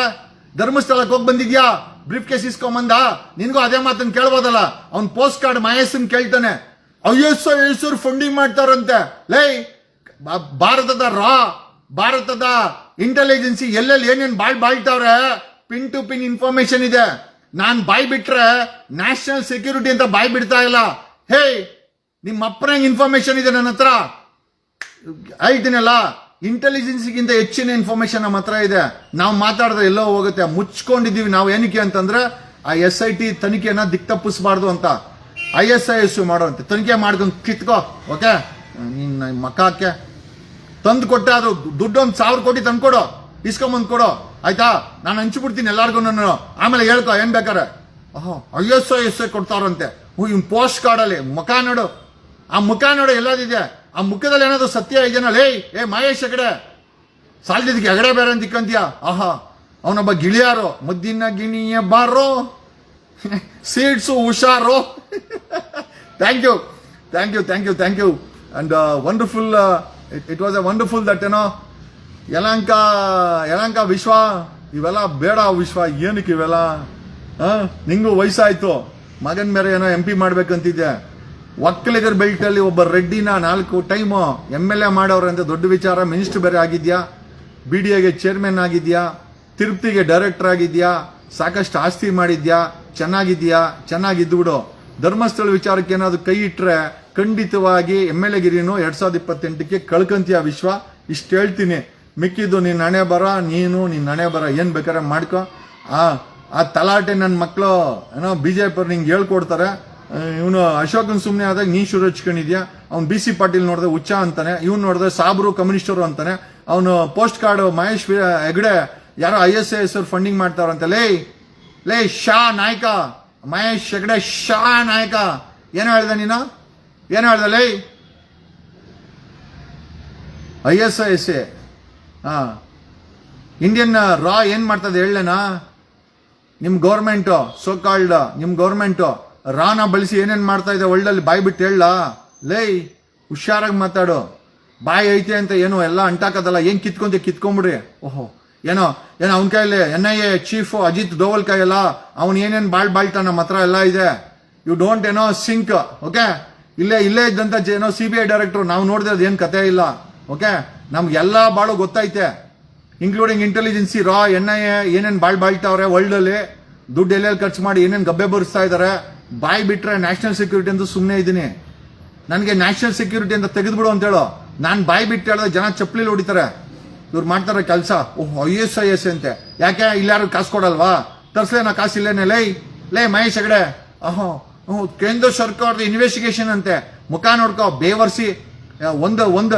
ಧರ್ಮಸ್ಥಳಕ್ಕೆ ಹೋಗಿ ಬಂದಿದ್ಯಾ? ಬ್ರೀಫ್ ಕೇಸ್ ಇಸ್ಕೊಂಬಂದ? ನಿನ್ಗೂ ಅದೇ ಮಾತನ್ನು ಕೇಳ್ಬೋದಲ್ಲ? ಅವ್ನ ಪೋಸ್ಟ್ ಕಾರ್ಡ್ ಮಹೇಶನ್ ಕೇಳ್ತಾನೆ. ಐ ಎಸ್ ಐ ಎಸ್ ಅವ್ರು ಫಂಡಿಂಗ್ ಮಾಡ್ತಾರಂತೆ. ಲೇ ಭಾರತದ ರಾ, ಭಾರತದ ಇಂಟೆಲಿಜೆನ್ಸಿ ಎಲ್ಲೆಲ್ಲಿ ಏನೇನು ಬಾಳ್ ಬಾಳ್ತಾವ್ರೆ? ಪಿನ್ ಟು ಪಿನ್ ಇನ್ಫಾರ್ಮೇಶನ್ ಇದೆ. ನಾನು ಬಾಯ್ ಬಿಟ್ರೆ ನ್ಯಾಷನಲ್ ಸೆಕ್ಯೂರಿಟಿ ಅಂತ ಬಾಯ್ ಬಿಡ್ತಾ ಇಲ್ಲ. ಹೇ ನಿಮ್ಮ ಅಪ್ಪನ ಇನ್ಫಾರ್ಮೇಶನ್ ಇದೆ ನನ್ನ ಹತ್ರ? ಆಯ್ತೀನಲ್ಲ ಇಂಟೆಲಿಜೆನ್ಸ್ಗಿಂತ ಹೆಚ್ಚಿನ ಇನ್ಫಾರ್ಮೇಶನ್ ನಮ್ಮ ಹತ್ರ ಇದೆ. ನಾವು ಮಾತಾಡಿದ್ರೆ ಎಲ್ಲೋ ಹೋಗುತ್ತೆ. ಮುಚ್ಕೊಂಡಿದ್ದೀವಿ ನಾವು ಏನಕ್ಕೆ ಅಂತಂದ್ರೆ, ಆ ಎಸ್ ಐ ಟಿ ತನಿಖೆನ ದಿಕ್ ತಪ್ಪಿಸಬಾರ್ದು ಅಂತ ಐ ಎಸ್ ಐ ಎಸ್ ಮಾಡುವಂತೆ ತನಿಖೆ ಮಾಡ್ಕೊಂಡು ಕಿತ್ಕೋ, ಓಕೆ? ನಿನ್ನ ಮಕ್ಕಕ್ಕೆ. ತಂದು ಕೊಟ್ಟೆ ಅದು ದುಡ್ಡು ಒಂದು ಸಾವಿರ ಕೋಟಿ ತಂದು ಕೊಡು. ಇಸ್ಕೊಂಬಂದು ಕೊಡು. ಆಯ್ತಾ? ನಾನು ಹಂಚ್ಬಿಡ್ತೀನಿ ಎಲ್ಲಾರ್ಗು ನಾನು ಆಮೇಲೆ ಹೇಳ್ಕೊ, ಏನು ಬೇಕಾರೆ ಓಹೋ I S I S I ಕೊಡ್ತಾರಂತೆ. ಇವ್ನು ಪೋಸ್ಟ್ ಕಾರ್ಡಲ್ಲಿ ಮಕ ನೋಡು. ಆ ಮುಖ ನೋಡು, ಎಲ್ಲದಿದೆ. ಆ ಮುಖದಲ್ಲಿ ಏನಾದ್ರು ಸತ್ಯ ಇದೆಯಾ? ಲೇ, ಏ ಮಹೇಶ್ ಹೆಗಡೆ, ಸಾಲ್ದಿದ್ದಕ್ಕೆ ಹೆಗಡೆ ಬೇರೆ ಅಂತ ಇಕ್ಕಂತೀಯ? ಆಹಾ, ಅವನೊಬ್ಬ ಗಿಳಿಯಾರೋ, ಮುದ್ದಿನ ಗಿಣಿಯ ಬಾರೋ ಸೀಟ್ಸು ಹುಷಾರೋ. Thank you thank you thank you thank you and wonderful it was a wonderful that ಏನೋ ಯಲಂಕ, ಯಲಾಂಕ ವಿಶ್ವ, ಇವೆಲ್ಲ ಬೇಡ ವಿಶ್ವ, ಏನಕ್ಕೆ ಇವೆಲ್ಲ? ಆ? ನಿಂಗೂ ವಯಸ್ಸಾಯ್ತು. ಮಗನ ಮೇರೆ ಏನೋ ಎಂ ಪಿ ಮಾಡ್ಬೇಕಂತಿದ್ದೆ ಒಕ್ಕಲಿಗರ ಬೆಲ್ಟ್ ಅಲ್ಲಿ ಒಬ್ಬ ರೆಡ್ಡಿನ ನಾಲ್ಕು ಟೈಮು ಎಂ ಎಲ್ ಎ ಮಾಡೋರು ಅಂತ ದೊಡ್ಡ ವಿಚಾರ. ಮಿನಿಸ್ಟರ್ ಬೇರೆ ಆಗಿದ್ಯಾ? ಬಿ ಡಿ ಎಗೆ ಚೇರ್ಮನ್ ಆಗಿದ್ಯಾ? ತಿರುಪ್ತಿಗೆ ಡೈರೆಕ್ಟರ್ ಆಗಿದ್ಯಾ? ಸಾಕಷ್ಟು ಆಸ್ತಿ ಮಾಡಿದ್ಯಾ? ಚೆನ್ನಾಗಿದ್ಯಾ? ಚೆನ್ನಾಗಿದ್ದು ಬಿಡು. ಧರ್ಮಸ್ಥಳ ವಿಚಾರಕ್ಕೆ ಏನಾದ್ರು ಕೈ ಇಟ್ಟರೆ ಖಂಡಿತವಾಗಿ ಎಂ ಎಲ್ ಎಗಿರಿನು ಎರಡ್ ಸಾವಿರದ ಇಪ್ಪತ್ತೆಂಟಕ್ಕೆ ಕಳ್ಕಂತೀಯ ವಿಶ್ವ. ಇಷ್ಟು ಹೇಳ್ತೀನಿ. ಮಿಕ್ಕಿದ್ದು ನಿನ್ನ ಹಣೆ ಬರ, ನೀನು ನಿನ್ನ ಹಣೆ ಬರ. ಏನ್ ಬೇಕಾದ್ರೆ ಮಾಡ್ಕೊ. ಆ ಆ ತಲಾಟೆ ನನ್ನ ಮಕ್ಕಳು ಏನೋ ಬಿಜೆಪಿ ನಿಂಗೆ ಹೇಳ್ಕೊಡ್ತಾರೆ. ಇವನು ಅಶೋಕನ್ ಸುಮ್ಮನೆ ಆದಾಗ ನೀ ಶುರು ಹಚ್ಕೊಂಡಿದ್ಯಾ? ಅವ್ನು ಬಿ ಸಿ ಪಾಟೀಲ್ ನೋಡಿದ್ರೆ ಹುಚ್ಚ ಅಂತಾನೆ, ಇವ್ನು ನೋಡಿದ್ರೆ ಸಾಬ್ರು ಕಮ್ಯುನಿಸ್ಟರು ಅಂತಾನೆ. ಅವನು ಪೋಸ್ಟ್ ಕಾರ್ಡ್ ಮಹೇಶ್ ಹೆಗಡೆ, ಯಾರೋ ಐ ಎಸ್ ಐ ಎಸ್ ಅವ್ರು ಫಂಡಿಂಗ್ ಮಾಡ್ತಾರಂತೆ ಲೇ ಲೇ, ಶಾ ನಾಯಕ, ಮಹೇಶ್ ಹೆಗಡೆ, ಶಾ ನಾಯಕ. ಏನು ಹೇಳ್ದೆ ನೀನು? ಏನು ಹೇಳ್ದೆ, ಲೇ? I S I S A ಹಾ ಇಂಡಿಯನ್ ರಾ ಏನ್ ಮಾಡ್ತದೆ ಹೇಳಲೇನಾ ನಿಮ್ ಗೌರ್ಮೆಂಟು ಸೋ ಕಾಲ್ಡ್ ನಿಮ್ ಗೌರ್ಮೆಂಟ್ ರಾನ ಬಳಸಿ ಏನೇನು ಮಾಡ್ತಾ ಇದೆ ಒಳ್ಳಲ್ಲಿ ಬಾಯಿ ಬಿಟ್ಟು ಹೇಳ. ಲೇ ಹುಷಾರಾಗಿ ಮಾತಾಡು. ಬಾಯಿ ಐತೆ ಅಂತ ಏನು ಎಲ್ಲ ಅಂಟಾಕದಲ್ಲ, ಏನು ಕಿತ್ಕೊಂತ ಕಿತ್ಕೊಂಬಿಡ್ರಿ. ಓಹೋ, ಏನೋ ಏನೋ ಅವನ ಕೈಯಲ್ಲಿ N I A chief Ajit Doval ಕೈಯಲ್ಲ ಅವ್ನು ಏನೇನು ಬಾಳ್ ಬಾಳ್ತಾ ನಮ್ಮ ಹತ್ರ ಎಲ್ಲ ಇದೆ. ಯು ಡೋಂಟ್, ಏನೋ, ಸಿಂಕ್, ಓಕೆ? ಇಲ್ಲೇ ಇಲ್ಲೇ ಇದ್ದಂಥ ಏನೋ ಸಿ ಬಿ ಐ ಡೈರೆಕ್ಟರ್, ನಾವು ನೋಡಿದ್ರೆ ಏನು ಕತೆ ಇಲ್ಲ, ಓಕೆ? ನಮ್ಗೆಲ್ಲ ಬಾಳು ಗೊತ್ತೈತೆ. ಇನ್ಕ್ಲೂಡಿಂಗ್ ಇಂಟೆಲಿಜೆನ್ಸಿ ರಾ ಎನ್ ಐ ಎ, ಏನೇನು ಬಾಳ್ ಬಾಳ್ತಾವ್ರೆ ವರ್ಲ್ಡ್ ಅಲ್ಲಿ ದುಡ್ಡು ಎಲ್ಲೆಲ್ಲಿ ಖರ್ಚು ಮಾಡಿ ಏನೇನು ಗಬ್ಬೆ ಬರಿಸ್ತಾ ಇದ್ದಾರೆ ಬಾಯಿ ಬಿಟ್ರೆ ನ್ಯಾಷನಲ್ ಸೆಕ್ಯೂರಿಟಿ ಅಂತ ಸುಮ್ಮನೆ ಇದ್ದೀನಿ ನನಗೆ ನ್ಯಾಷನಲ್ ಸೆಕ್ಯೂರಿಟಿ ಅಂತ ತೆಗೆದ್ಬಿಡು ಅಂತ ಹೇಳೋ. ನಾನು ಬಾಯಿ ಬಿಟ್ಟು ಹೇಳಿದ್ರೆ ಜನ ಚಪ್ಪಲಿ ಹೊಡಿತಾರೆ. ಇವ್ರು ಮಾಡ್ತಾರೆ ಕೆಲಸ. ಓಹ್, ಐ ಎಸ್ ಐ ಎಸ್ ಅಂತೆ. ಯಾಕೆ ಇಲ್ಲಾರು ಕಾಸು ಕೊಡಲ್ವಾ? ತರ್ಸ್ಲೇನ ಕಾಸು ಇಲ್ಲೇನೆ, ಲೈ, ಲೇ ಮಹೇಶ್ ಹೆಗಡೆ. ಅಹೋ ಹ್ಞೂ ಕೇಂದ್ರ ಸರ್ಕಾರದ ಇನ್ವೆಸ್ಟಿಗೇಷನ್ ಅಂತೆ. ಮುಖ ನೋಡ್ಕೊ, ಬೇವರ್ಸಿ ಒಂದು ಒಂದು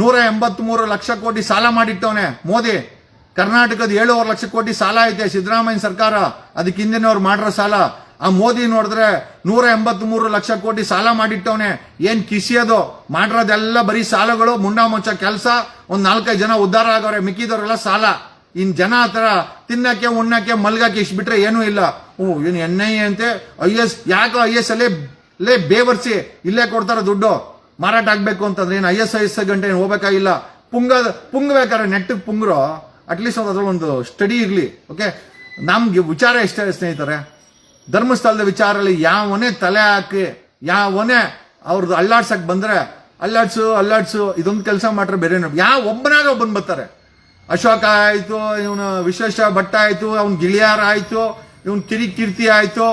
ನೂರ ಲಕ್ಷ ಕೋಟಿ ಸಾಲ ಮಾಡಿಟ್ಟವನೆ ಮೋದಿ. ಕರ್ನಾಟಕದ ಏಳುವರೆ ಲಕ್ಷ ಕೋಟಿ ಸಾಲ ಐತೆ ಸಿದ್ದರಾಮಯ್ಯ ಸರ್ಕಾರ. ಅದಕ್ಕೆ ಹಿಂದಿನವ್ರು ಮಾಡಿರೋ ಸಾಲ. ಆ ಮೋದಿ ನೋಡಿದ್ರೆ ನೂರ ಎಂಬತ್ಮೂರು ಲಕ್ಷ ಕೋಟಿ ಸಾಲ ಮಾಡಿಟ್ಟವನೆ. ಏನ್ ಕಿಸಿಯೋದು ಮಾಡಿರೋದೆಲ್ಲ ಬರೀ ಸಾಲಗಳು, ಮುಂಡಾ ಮುಚ್ಚ ಕೆಲಸ, ಒಂದ್ ನಾಲ್ಕೈದು ಜನ ಉದ್ಧಾರ ಆಗೋರೆ ಮಿಕ್ಕಿದವರೆಲ್ಲ ಸಾಲ. ಇನ್ ಜನ ಆತರ ತಿನ್ನಕ್ಕೆ, ಉಣ್ಣಕ್ಕೆ, ಮಲ್ಗಕ್ಕೆ ಇಷ್ಟು ಬಿಟ್ರೆ ಏನೂ ಇಲ್ಲ. ಓ ಏನು ಎನ್ ಐ ಅಂತೆ. ಐ ಎಸ್, ಯಾಕೋ ಐ ಎಸ್ ಅಲ್ಲೇ, ಲೇ ಬೇವರ್ಸಿ, ಇಲ್ಲೇ ಕೊಡ್ತಾರ ದುಡ್ಡು. ಮಾರಾಟ ಆಗ್ಬೇಕು ಅಂತಂದ್ರೆ ಏನು ಐ ಎಸ್ ಐ ಎಸ್ ಗಂಟೆ ಏನು ಹೋಗ್ಬೇಕಾಗಿಲ್ಲ ಪುಂಗ, ಪುಂಗ್ಬೇಕಾದ್ರೆ ನೆಟ್ಟಿಗೆ ಪುಂಗ್ರು. ಅಟ್ಲೀಸ್ಟ್ ಒಂದು ಅದ್ರಲ್ಲಿ ಒಂದು ಸ್ಟಡಿ ಇರಲಿ ಓಕೆ ನಮಗೆ ವಿಚಾರ ಎಷ್ಟೇ ಸ್ನೇಹಿತರೆ, ಧರ್ಮಸ್ಥಳದ ವಿಚಾರದಲ್ಲಿ ಯಾವನೇ ತಲೆ ಹಾಕಿ, ಯಾವನೇ ಅವ್ರದ್ದು ಅಲ್ಲಾಡ್ಸಕ್ಕೆ ಬಂದರೆ, ಅಲ್ಲಾಡ್ಸು ಅಲ್ಲಾಡ್ಸು, ಇದೊಂದು ಕೆಲಸ ಮಾಡ್ರೆ ಬೇರೆ ಯಾವ ಒಬ್ಬನಾಗ ಒಬ್ಬನ್ ಬರ್ತಾರೆ. ಅಶೋಕ ಆಯಿತು, ಇವನು ವಿಶ್ವೇಶ್ವರ ಭಟ್ಟ ಆಯಿತು, ಅವ್ನ ಗಿಳಿಯಾರ ಆಯಿತು, ಇವನು ಕಿರಿ ಕೀರ್ತಿ ಆಯಿತು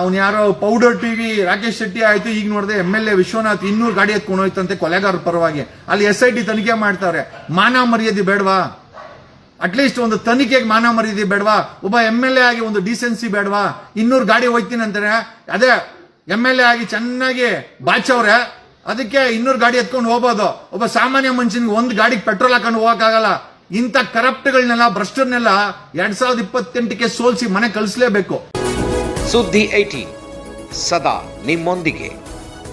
ಅವ್ನು ಯಾರೋ powder T V Rakesh Shetty ಆಯಿತು, ಈಗ ನೋಡಿದೆ ಎಂ ಎಲ್ ಎ ವಿಶ್ವನಾಥ್ ಇನ್ನೂರು ಗಾಡಿ ಎತ್ಕೊಂಡು ಹೋಯ್ತಂತೆ ಕೊಲೆಗಾರ ಪರವಾಗಿ. ಅಲ್ಲಿ ಎಸ್ ಐ ಟಿ ತನಿಖೆ ಮಾಡ್ತಾರೆ. ಮಾನ ಮರ್ಯಾದೆ ಬೇಡವಾ? ಅಟ್ಲೀಸ್ಟ್ ಒಂದು ತನಿಖೆಗೆ ಮಾನ ಮರ್ಯಾದೆ ಬೇಡವಾ? ಒಬ್ಬ ಎಂ ಎಲ್ ಎ ಆಗಿ ಒಂದು ಡಿಸೆನ್ಸಿ ಬೇಡವಾ? ಇನ್ನೂರು ಗಾಡಿ ಹೋಯ್ತೀನಿ ಅಂತಾರೆ. ಅದೇ ಎಂ ಎಲ್ ಎ ಆಗಿ ಚೆನ್ನಾಗಿ ಬಾಚವ್ರೆ ಅದಕ್ಕೆ ಇನ್ನೂರು ಗಾಡಿ ಎತ್ಕೊಂಡು ಹೋಗ್ಬೋದು. ಒಬ್ಬ ಸಾಮಾನ್ಯ ಮನುಷ್ಯನಿಗೆ ಒಂದು ಗಾಡಿಗೆ ಪೆಟ್ರೋಲ್ ಹಾಕೊಂಡು ಹೋಗಕ್ಕಾಗಲ್ಲ. ಇಂಥ ಕರಪ್ಟ್ಗಳನ್ನೆಲ್ಲ ಭ್ರಷ್ಟರನ್ನೆಲ್ಲ ಎರಡ್ ಸಾವಿರದ ಇಪ್ಪತ್ತೆಂಟಕ್ಕೆ ಸೋಲ್ಸಿ ಮನೆ ಕಳಿಸ್ಲೇಬೇಕು. ಸುದ್ದಿ ಐಟಿ ಸದಾ ನಿಮ್ಮೊಂದಿಗೆ.